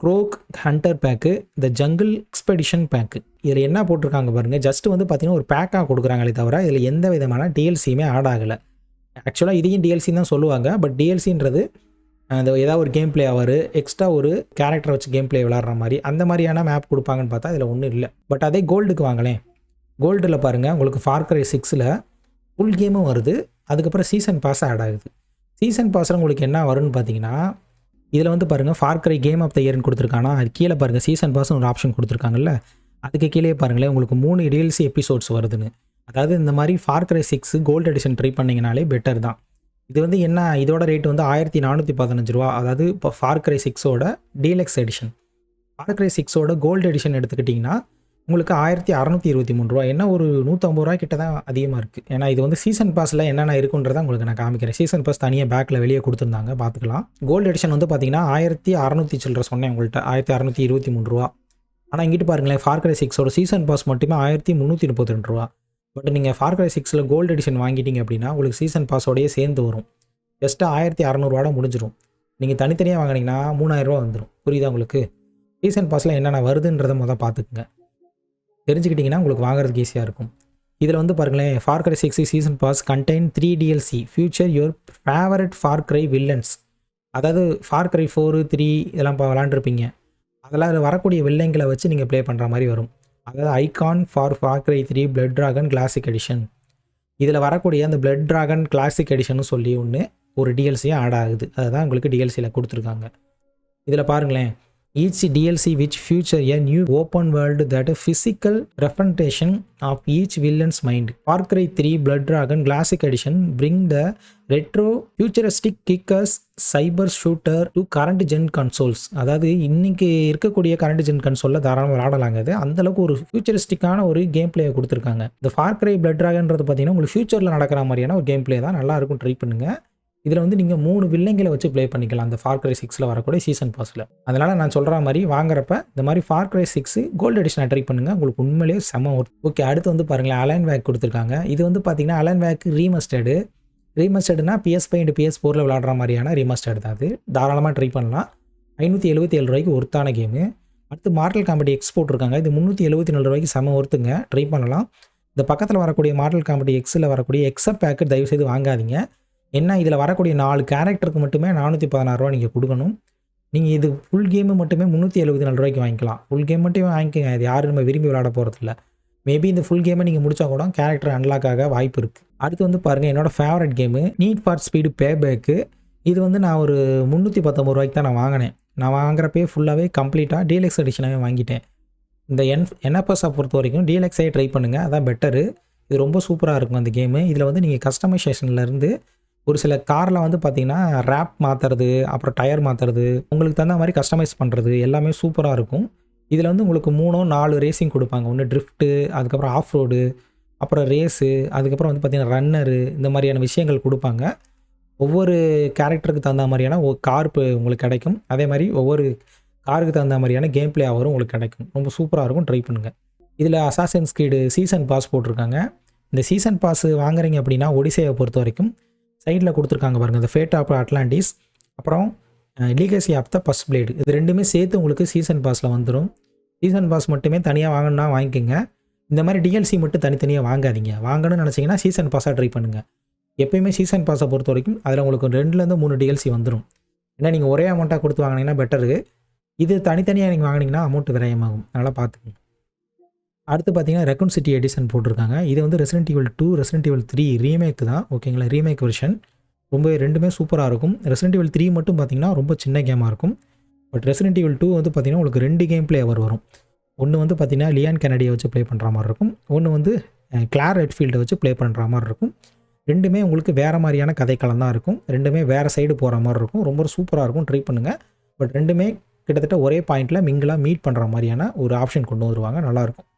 croc hunter pack இந்த ஜங்கிள் எக்ஸ்பெடிஷன் பேக்கு இதில் என்ன போட்டிருக்காங்க பாருங்கள் ஜஸ்ட் வந்து பார்த்தீங்கன்னா ஒரு பேக்காக கொடுக்குறாங்களே தவிர இதில் எந்த விதமான டிஎல்சியுமே ஆட் ஆகலை. ஆக்சுவலாக இதையும் டிஎல்சின்னு தான் சொல்லுவாங்க பட் டிஎல்சின்றது அந்த ஏதாவது ஒரு கேம் பிளே அவர் எக்ஸ்ட்ரா ஒரு கேரக்டரை வச்சு கேம் பிளே விளாட்ற மாதிரி அந்த மாதிரியான மேப் கொடுப்பாங்கன்னு பார்த்தா இதில் ஒன்றும் இல்லை. பட் அதே கோல்டுக்கு வாங்களேன். கோல்டில் பாருங்கள் உங்களுக்கு ஃபார்க்கரை சிக்ஸில் ஃபுல் கேமும் வருது அதுக்கப்புறம் சீசன் பாஸ் ஆட் ஆகுது. சீசன் பாஸில் உங்களுக்கு என்ன வரும்னு பார்த்தீங்கன்னா இதில் வந்து பாருங்கள் ஃபார்க்கரை கேம் ஆஃப் த இயர்னு கொடுத்துருக்காங்க அது கீழே பாருங்கள் சீசன் பாஸ்னு ஒரு ஆப்ஷன் கொடுத்துருக்காங்கல்ல? அதுக்கு கீழே பாருங்களேன் உங்களுக்கு மூணு டிஎல்சி எபிசோட்ஸ் வருதுன்னு. அதாவது இந்த மாதிரி Far Cry six gold edition try பண்ணிங்கனாலே பெட்டர் தான். இது வந்து என்ன இதோட ரேட் வந்து ஆயிரத்தி நானூற்றி பதினஞ்சு ரூபா. அதாவது இப்போ ஃபார்க்கரை சிக்ஸோட டீலக்ஸ் எடிஷன் ஃபார்க்கரை சிக்ஸோட கோல்டு எடிஷன் எடுத்துக்கிட்டிங்கன்னா உங்களுக்கு ஆயிரத்தி அறநூற்றி இருபத்தி மூணு ரூபா என்ன ஒரு நூற்றம்பது ரூபா கிட்ட தான் அதிகமாக இருக்குது ஏன்னா இது வந்து சீசன் பாஸில் என்னென்ன இருக்குன்றதை உங்களுக்கு நான் காமிக்கிறேன். சீசன் பாஸ் தனியாக பேக்கில் வெளியே கொடுத்துருந்தாங்க. பார்த்துக்கலாம். கோல்டு எடிஷன் வந்து பார்த்தீங்கன்னா ஆயிரத்தி அறநூற்றி சில்லற சொன்னேன் உங்கள்கிட்ட. ஆயிரத்தி அறநூற்றி இருபத்தி மூணு ரூபா. ஆனால் இங்கிட்டு பாருங்களேன் ஃபார்கரை சிக்ஸோட சீசன் பாஸ் மட்டுமே ஆயிரத்தி முந்நூற்றி முப்பத்தி ரெண்டு ரூபா. பட் நீங்கள் ஃபார்கரை சிக்ஸில் கோல்டு எடிஷன் வாங்கிட்டீங்க அப்படின்னா உங்களுக்கு சீசன் பாஸோடய சேர்ந்து வரும். ஜஸ்ட்டு ஆயிரத்தி அறநூறுவாட முடிஞ்சிடும் நீங்கள் தனித்தனியாக வாங்கினீங்கன்னா மூணாயிரரூவா வந்துடும் புரியுதா உங்களுக்கு? சீசன் பாஸில் என்னென்ன வருதுன்றதை முதல் பார்த்துக்குங்க. தெரிஞ்சுக்கிட்டிங்கன்னா உங்களுக்கு வாங்குறதுக்கு ஈஸியாக இருக்கும். இதில் வந்து பாருங்களேன் Far Cry six season pass contain three DLC future your favourite Far Cry villains அதாவது ஃபார்க்ரை ஃபோரு த்ரீ இதெல்லாம் இப்போ விளாண்டுருப்பீங்க. அதெல்லாம் அதில் வரக்கூடிய வில்லைங்களை வச்சு நீங்கள் ப்ளே பண்ணுற மாதிரி வரும். அதாவது icon for Far Cry three Blood Dragon classic edition இதில் வரக்கூடிய அந்த பிளட் ட்ராகன் கிளாசிக் எடிஷன் சொல்லி ஒன்று ஒரு டிஎல்சியாக ஆட் ஆகுது. அதுதான் உங்களுக்கு டிஎல்சியில் கொடுத்துருக்காங்க. இதில் பாருங்களேன் each DLC which future a new open world that physical of of villain's villain's mind Cry three Blood Dragon classic edition bring the retro futuristic kickers cyber shooter to current gen consoles அதாவது இன்னைக்கு இருக்கக்கூடிய கரண்ட் ஜென் கன்சோலில் தாராளமாக விளாடலாங்க அது அந்தளவுக்கு ஒரு ஃபியூச்சரிஸ்டிக்கான ஒரு கேம் பிளேயை கொடுத்துருக்காங்க. இந்த ஃபார்க்ரை பிளட் ட்ராகன்றது பார்த்தீங்கன்னா உங்களுக்கு ஃபியூச்சரில் நடக்கிற மாதிரியான ஒரு கேம் பிளே தான். நல்லா இருக்கும் ட்ரை பண்ணுங்கள் இதில் வந்து நீங்கள் மூணு வில்லைங்களை வச்சு ப்ளே பண்ணிக்கலாம். அந்த ஃபார்க்ரை சிக்ஸில் வரக்கூடிய சீசன் பாஸில் அதனால் நான் சொல்கிற மாதிரி வாங்குறப்ப இந்த மாதிரி Far Cry six gold edition try பண்ணுங்கள் உங்களுக்கு உண்மையிலேயே செம ஓகே அடுத்து வந்து பாருங்களேன் அலைன் வேக் கொடுத்துருக்காங்க. இது வந்து பார்த்தீங்கன்னா அலைன் வேக் ரீமஸ்டர்டு ரீமஸ்டர்டுனா பிஎஸ் ஃபைவ் அண்ட் பிஎஸ் ஃபோரில் விளாடுற மாதிரியான ரீமஸ்டர்டு தான் அது. தாராளமாக ட்ரை பண்ணலாம். ஐநூற்றி எழுபத்தி ஏழு ரூபாய்க்கு ஒருத்தான கேமு அடுத்து மார்டல் காமெடி எக்ஸ் இருக்காங்க இது முந்நூற்றி எழுபத்தி நாலு ரூபாய்க்கு செம ஒருத்துங்க ட்ரை பண்ணலாம். இந்த பக்கத்தில் வரக்கூடிய மாடல் காமெடி எக்ஸில் வரக்கூடிய எக்ஸப் பேக்கெட் தயவுசெய்து வாங்காதீங்க. என்ன இதில் வரக்கூடிய நாலு கேரக்டருக்கு மட்டுமே நானூற்றி பதினாறுரூவா நீங்கள் கொடுக்கணும். நீங்கள் இது ஃபுல் கேமு மட்டுமே முந்நூற்றி எழுபத்தி நாலு ரூபாய்க்கு வாங்கிக்கலாம். ஃபுல் கேம் மட்டுமே வாங்கிக்கோங்க. இது யாரும் நம்ம விரும்பி விளாட போகிறதில்ல மேபி இந்த ஃபுல் கேமை நீங்கள் முடிச்சா கூட கேரக்டர் அன்லாக் ஆக வாய்ப்பு இருக்குது அடுத்து வந்து பாருங்கள் என்னோடய favourite game Need for Speed Payback இது வந்து நான் ஒரு முந்நூற்றி பத்தொம்பது ரூபாய்க்கு தான் நான் வாங்கினேன். நான் வாங்குறப்பே ஃபுல்லாகவே கம்ப்ளீட்டாக டீலக்ஸ் எடிஷனாகவே வாங்கிட்டேன். இந்த என் என்எஃப்எஸை பொறுத்த வரைக்கும் டீலக்ஸே ட்ரை பண்ணுங்கள் அதான் பெட்டரு இது ரொம்ப சூப்பராக இருக்கும் அந்த கேமு இதில் வந்து நீங்கள் கஸ்டமைசேஷன்லேருந்து ஒரு சில காரில் வந்து பார்த்தீங்கன்னா ரேப் மாற்றுறது அப்புறம் டயர் மாற்றுறது உங்களுக்கு தகுந்த மாதிரி கஸ்டமைஸ் பண்ணுறது எல்லாமே சூப்பராக இருக்கும். இதில் வந்து உங்களுக்கு மூணோ நாலு ரேசிங் கொடுப்பாங்க. ஒன்று ட்ரிஃப்ட்டு அதுக்கப்புறம் ஆஃப் ரோடு அப்புறம் ரேஸு அதுக்கப்புறம் வந்து பார்த்திங்கன்னா ரன்னரு இந்த மாதிரியான விஷயங்கள் கொடுப்பாங்க. ஒவ்வொரு கேரக்டருக்கு தகுந்த மாதிரியான ஒரு கார் உங்களுக்கு கிடைக்கும். அதே மாதிரி ஒவ்வொரு காருக்கு தகுந்த மாதிரியான கேம் பிளே அவரும் உங்களுக்கு கிடைக்கும். ரொம்ப சூப்பராக இருக்கும். ட்ரை பண்ணுங்கள் இதில் அசாசன் ஸ்கீடு சீசன் பாஸ் போட்டிருக்காங்க. இந்த சீசன் பாஸ் வாங்குறீங்க அப்படின்னா ஒடிசையை பொறுத்த வரைக்கும் சைடில் கொடுத்துருக்காங்க பாருங்கள் இந்த ஃபேட் ஆஃப் அட்லாண்டிஸ் அப்புறம் Legacy of the First Blade இது ரெண்டுமே சேர்த்து உங்களுக்கு சீசன் பாஸில் வந்துடும் சீசன் பாஸ் மட்டுமே தனியாக வாங்கணும்னா வாங்கிக்கோங்க. இந்த மாதிரி டிஎல்சி மட்டும் தனித்தனியாக வாங்காதீங்க. வாங்கணும்னு நினச்சிங்கன்னா சீசன் பாஸாக ட்ரை பண்ணுங்கள் எப்பயுமே சீசன் பாஸை பொறுத்த வரைக்கும் அதில் உங்களுக்கு ரெண்டுலேருந்து மூணு டிஎல்சி வந்துடும் ஏன்னா நீங்கள் ஒரே அமௌண்ட்டாக கொடுத்து வாங்கினீங்கன்னா பெட்டரு இது தனித்தனியாக நீங்கள் வாங்கினீங்கன்னா அமௌண்ட் விரயமாகும். அதனால் பார்த்துக்கோங்க அடுத்து பார்த்தீங்கன்னா ரெக்கன் சிட்டி எடிஷன் போட்டிருக்காங்க. இது வந்து Resident Evil two Resident Evil three remake தான். ஓகேங்களா ரீமேக் வெர்ஷன் ரொம்ப ரெண்டுமே சூப்பராக இருக்கும். ரெசிடென்ட் ஈவல் த்ரீ மட்டும் பார்த்தீங்கன்னா ரொம்ப சின்ன கேமாக இருக்கும். பட் ரெசிடென்ட் ஈவல் டூ வந்து பார்த்தீங்கன்னா உங்களுக்கு ரெண்டு கேம் பிளே அவர் வரும். ஒன்று வந்து பார்த்தீங்கன்னா லியான் கெனடியை வச்சு ப்ளே பண்ணுற மாதிரி இருக்கும். ஒன்று வந்து கிளார் ரெட்ஃபீல்டை வச்சு ப்ளே பண்ணுற மாதிரி இருக்கும். ரெண்டுமே உங்களுக்கு வேறு மாதிரியான கதைக்களம் தான் இருக்கும். ரெண்டுமே வேறு சைடு போகிற மாதிரி இருக்கும். ரொம்ப சூப்பராக இருக்கும். ட்ரை பண்ணுங்கள் பட் ரெண்டுமே கிட்டத்தட்ட ஒரே பாயிண்ட்டில் மிங்கிளாக மீட் பண்ணுற மாதிரியான ஒரு ஆப்ஷன் கொண்டு வருவாங்க நல்லாயிருக்கும்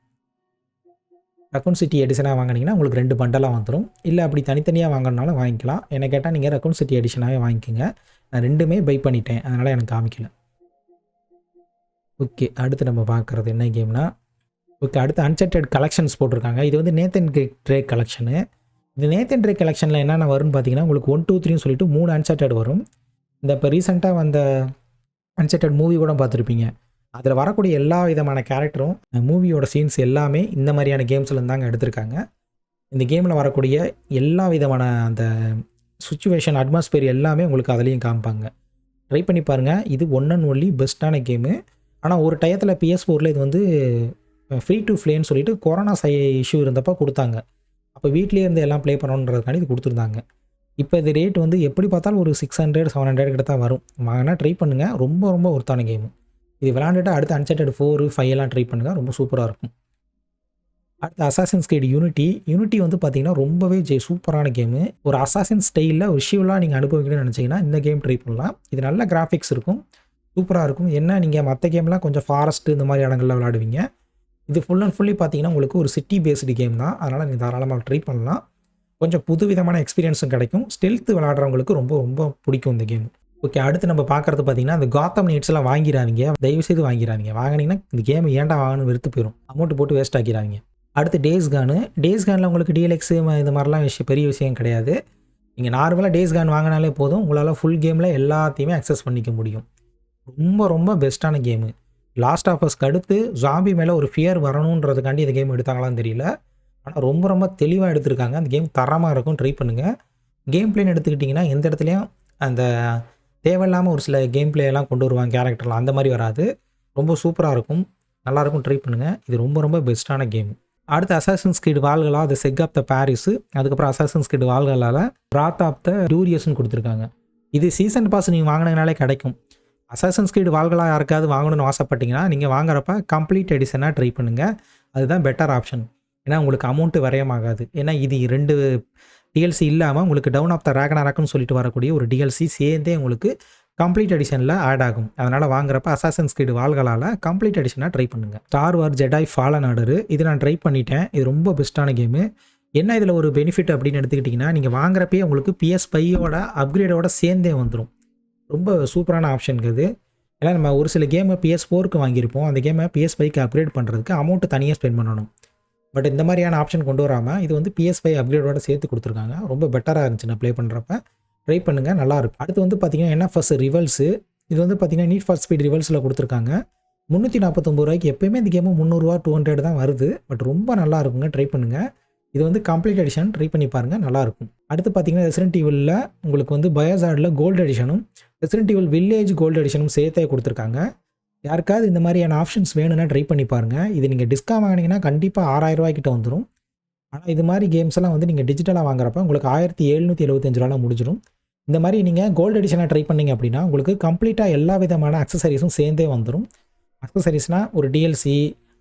ரக்கவுன் சிட்டி எடிஷனாக வாங்கினீங்கன்னா உங்களுக்கு ரெண்டு பண்டலாக வந்துடும் இல்லை அப்படி தனித்தனியாக வாங்கினாலும் வாங்கிக்கலாம். என்ன கேட்டால் நீங்கள் ரக்கவுன் சிட்டி எடிஷனாகவே வாங்கிக்கோங்க. நான் ரெண்டுமே பை பண்ணிட்டேன். அதனால் எனக்கு காமிக்கல. ஓகே அடுத்து நம்ம பார்க்குறது என்ன கேம்னா ஓகே அடுத்து அன்சர்டட் கலெக்ஷன்ஸ் போட்டிருக்காங்க. இது வந்து நேத்தன் ட்ரே கலெக்ஷனு இந்த நேத்தன் ட்ரே கலெக்ஷனில் என்னென்ன வரும்னு பார்த்தீங்கன்னா உங்களுக்கு ஒன் டூ த்ரீன்னு சொல்லிட்டு மூணு அன்சர்டட் வரும். இந்த இப்போ ரீசெண்டாக வந்த அன்சர்டட் மூவி கூட பார்த்துருப்பீங்க. அதில் வரக்கூடிய எல்லா விதமான கேரக்டரும் மூவியோட சீன்ஸ் எல்லாமே இந்த மாதிரியான கேம்ஸ்லேருந்து தாங்க எடுத்திருக்காங்க. இந்த கேமில் வரக்கூடிய எல்லா விதமான அந்த சுச்சுவேஷன் அட்மாஸ்பியர் எல்லாமே உங்களுக்கு அதுலேயும் காமிப்பாங்க. ட்ரை பண்ணி பாருங்கள் இது ஒன் அண்ட் ஒன்லி பெஸ்ட்டான கேமு ஆனால் ஒரு டயத்தில் பிஎஸ் ஃபோரில் இது வந்து ஃப்ரீ டு ப்ளேன்னு சொல்லிட்டு கொரோனா சை இஷ்யூ இருந்தப்போ கொடுத்தாங்க. அப்போ வீட்லேயே இருந்து எல்லாம் ப்ளே பண்ணணுன்றதுக்காண்டி இது கொடுத்துருந்தாங்க. இப்போ இது ரேட் வந்து எப்படி பார்த்தாலும் ஒரு சிக்ஸ் ஹண்ட்ரட் செவன் ஹண்ட்ரட் கிட்ட தான் வரும். வாங்கினா ட்ரை பண்ணுங்கள் ரொம்ப ரொம்ப ஒருத்தான கேமு இது விளாண்டுட்டு அடுத்து அன்சர்டட் ஃபோர் ஃபைவ் எல்லாம் ட்ரை பண்ணுங்கள் ரொம்ப சூப்பராக இருக்கும். அடுத்து அசாசின் ஸ்கேட் யூனிட்டி யூனிட்டி வந்து பார்த்தீங்கன்னா ரொம்பவே ஜெய் சூப்பரான கேமு ஒரு அசாசின் ஸ்டைலில் விஷுவலாக நீங்கள் அனுபவிக்கணும்னு நினச்சிங்கன்னா இந்த கேம் ட்ரை பண்ணலாம். இது நல்ல கிராஃபிக்ஸ் இருக்கும். சூப்பராக இருக்கும். என்ன நீங்கள் மற்ற கேம்லாம் கொஞ்சம் ஃபாரஸ்ட்டு இந்த மாதிரி இடங்களில் விளாடுவீங்க. இது ஃபுல் அண்ட் ஃபுல்லி பார்த்தீங்கன்னா உங்களுக்கு ஒரு சிட்டி பேஸ்டு கேம் தான். அதனால் நீங்கள் தாராளமாக ட்ரை பண்ணலாம். கொஞ்சம் புது விதமான எக்ஸ்பீரியன்ஸும் கிடைக்கும். ஸ்டெல்த்து விளாட்றவங்களுக்கு ரொம்ப ரொம்ப பிடிக்கும் இந்த கேம் ஓகே அடுத்து நம்ம பார்க்குறது பார்த்தீங்கன்னா அந்த காத்தம் நீட்ஸ்லாம் எல்லாம் வாங்கிடாதீங்க தயவு செய்து வாங்கிடாதீங்க வாங்கினீங்கன்னா இந்த கேம் ஏன்டா வாங்கணும் வெறுத்து போயிடும் அமௌண்ட் போட்டு வேஸ்ட் ஆக்கிடாதீங்க அடுத்து டேஸ் கானு டேஸ் கானில் உங்களுக்கு டிஎல்எக்ஸ் இந்த மாதிரிலாம் விஷயம் பெரிய விஷயம் கிடையாது. நீங்கள் நார்மலாக டேஸ் கான் வாங்கினாலே போதும். உங்களால் ஃபுல் கேமில் எல்லாத்தையுமே அக்சஸ் பண்ணிக்க முடியும். ரொம்ப ரொம்ப பெஸ்ட்டான கேமு லாஸ்ட் ஆஃபர்ஸ்க்கு அடுத்து ஜாம்பி மேலே ஒரு ஃபியர் வரணுன்றதுக்காண்டி இந்த கேம் எடுத்தாங்களான்னு தெரியல. ஆனால் ரொம்ப ரொம்ப தெளிவாக எடுத்திருக்காங்க. அந்த கேம் தரமாக இருக்கும். ட்ரை பண்ணுங்கள் கேம் பிளேன்னு எடுத்துக்கிட்டிங்கன்னா எந்த இடத்துலையும் அந்த தேவையில்லாமல் ஒரு சில கேம் பிளேயெல்லாம் கொண்டு வருவாங்க கேரக்டர்லாம் அந்த மாதிரி வராது. ரொம்ப சூப்பராக இருக்கும். நல்லாயிருக்கும் ட்ரை பண்ணுங்கள் இது ரொம்ப ரொம்ப பெஸ்ட்டான கேம் அடுத்து அசாசன்ஸ் கிட் வால்களா அது செக் ஆஃப் த பாரிஸு அதுக்கப்புறம் அசாசன்ஸ் கிட் வால்களால் ராத் ஆஃப் த டூரியஸ்னு கொடுத்துருக்காங்க. இது சீசன் பாஸ் நீங்கள் வாங்கினதுனாலே கிடைக்கும். அசாசன்ஸ் கிட் வால்களா யாருக்காவது வாங்கணும்னு ஆசைப்பட்டீங்கன்னா நீங்கள் வாங்குறப்ப கம்ப்ளீட் எடிஷனாக ட்ரை பண்ணுங்கள் அதுதான் பெட்டர் ஆப்ஷன் ஏன்னா உங்களுக்கு அமௌண்ட்டு விரயமாகாது. ஏன்னா இது ரெண்டு டிஎல்சி இல்லாமல் உங்களுக்கு டவுன் ஆஃப் த ரேகனாராக்குன்னு சொல்லிட்டு வரக்கூடிய ஒரு டிஎல்சி சேர்ந்தே உங்களுக்கு கம்ப்ளீட் எடிஷனில் ஆட் ஆகும். அதனால் வாங்குறப்ப அசாசன்ஸ் கிரீடு வால்களால் கம்ப்ளீட் எடிஷனாக ட்ரை பண்ணுங்கள் Star War Jedi Fallen Order இது நான் ட்ரை பண்ணிட்டேன். இது ரொம்ப பெஸ்ட்டான கேமு என்ன இதில் ஒரு பெனிஃபிட் அப்படின்னு எடுத்துக்கிட்டிங்கன்னா நீங்கள் வாங்குறப்பே உங்களுக்கு பிஎஸ் ஃபையோட அப்கிரேடோட சேர்ந்தே வந்துடும் ரொம்ப சூப்பரான ஆப்ஷனுக்கு அது. ஏன்னா நம்ம ஒரு சில கேமை பிஎஸ் ஃபோருக்கு வாங்கியிருப்போம். அந்த கேமை பிஎஸ் ஃபைக்கு அப்கிரேட் பண்ணுறதுக்கு அமௌண்ட்டு தனியாக ஸ்பெண்ட் பண்ணணும். பட் இந்த மாதிரியான ஆப்ஷன் கொண்டு வராமல் இது வந்து பிஎஸ் ஃபைவ் அப்கிரேடோட சேர்த்து கொடுத்துருக்காங்க. ரொம்ப பெட்டராக இருந்துச்சு நான் ப்ளே பண்ணுறப்ப ட்ரை பண்ணுங்கள் நல்லாயிருக்கும் அடுத்து வந்து பார்த்தீங்கன்னா ஃபஸ்ட் ரிவல்ஸு இது வந்து பார்த்தீங்கன்னா நீட் ஃபார் ஸ்பீட் ரிவல்ஸில் கொடுத்துருக்காங்க. முந்நூற்றி நாற்பத்தொம்பது ரூபாய்க்கு எப்போயுமே இந்த கேமு முந்நூறுரூவா டூ ஹண்ட்ரட் தான் வருது. பட் ரொம்ப நல்லா இருக்குங்க ட்ரை பண்ணுங்கள் இது வந்து கம்ப்ளீட் எடிஷன் ட்ரை பண்ணி பாருங்கள் நல்லாயிருக்கும் அடுத்து பார்த்தீங்கன்னா ரெசிடென்ட் ஈவலில் உங்களுக்கு வந்து பயோசார்டில் கோல்டு எடிஷனும் ரெசிடென்ட் ஈவல் வில்லேஜ் கோல்டு எடிஷனும் சேர்த்தே கொடுத்துருக்காங்க. யாருக்காவது இந்த மாதிரியான ஆப்ஷன்ஸ் வேணும்னா ட்ரை பண்ணி பாருங்கள் இது நீங்கள் டிஸ்கவுண்ட் வாங்கினீங்கன்னா கண்டிப்பாக ஆறாயிரம் ரூபாய்க்கிட்ட வந்துடும் ஆனால் இது மாதிரி கேம்ஸ் எல்லாம் வந்து நீங்கள் டிஜிட்டலாக வாங்குறப்ப உங்களுக்கு ஆயிரத்தி எழுநூற்றி எழுபத்தஞ்சு ரூபாவில் முடிஞ்சிடும் இந்த மாதிரி நீங்கள் கோல்டு எடிஷனாக ட்ரை பண்ணீங்க அப்படின்னா உங்களுக்கு கம்ப்ளீட்டாக எல்லா விதமான அக்சசரிஸும் சேர்ந்தே வந்துடும் அக்சசரிஸ்னால் ஒரு DLC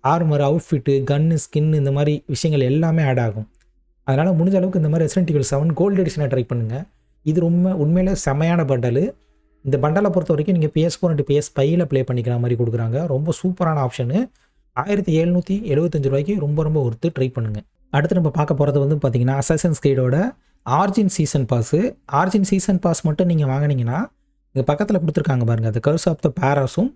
armour outfit gun skin இந்த மாதிரி விஷயங்கள் எல்லாமே ஆட் ஆகும். அதனால் முடிஞ்ச அளவுக்கு இந்த மாதிரி ரெசிடென்ட் செவன் கோல்டு எடிஷனாக ட்ரை பண்ணுங்கள் இது ரொம்ப உண்மையிலே செமையான பண்டலு இந்த பண்டலை பொறுத்த வரைக்கும் நீங்கள் பிஎஸ் ஃபோர் அண்ட் பிஎஸ் ஃபைவ்ல ப்ளே பண்ணிக்கிற மாதிரி கொடுக்குறாங்க. ரொம்ப சூப்பரான ஆப்ஷனு ஆயிரத்தி எழுநூற்றி எழுபத்தஞ்சு ரூபாய்க்கு ரொம்ப ரொம்ப ஒருத்து ட்ரை பண்ணுங்கள் அடுத்து நம்ம பார்க்க போகிறது வந்து பார்த்தீங்கன்னா Assassin's ஸ்கீடோட Origin season pass Origin season pass மட்டும் நீங்கள் வாங்கினீங்கன்னா இங்கே பக்கத்தில் கொடுத்துருக்காங்க பாருங்கள் அது கர்ஸ் ஆஃப் த பேராஸும்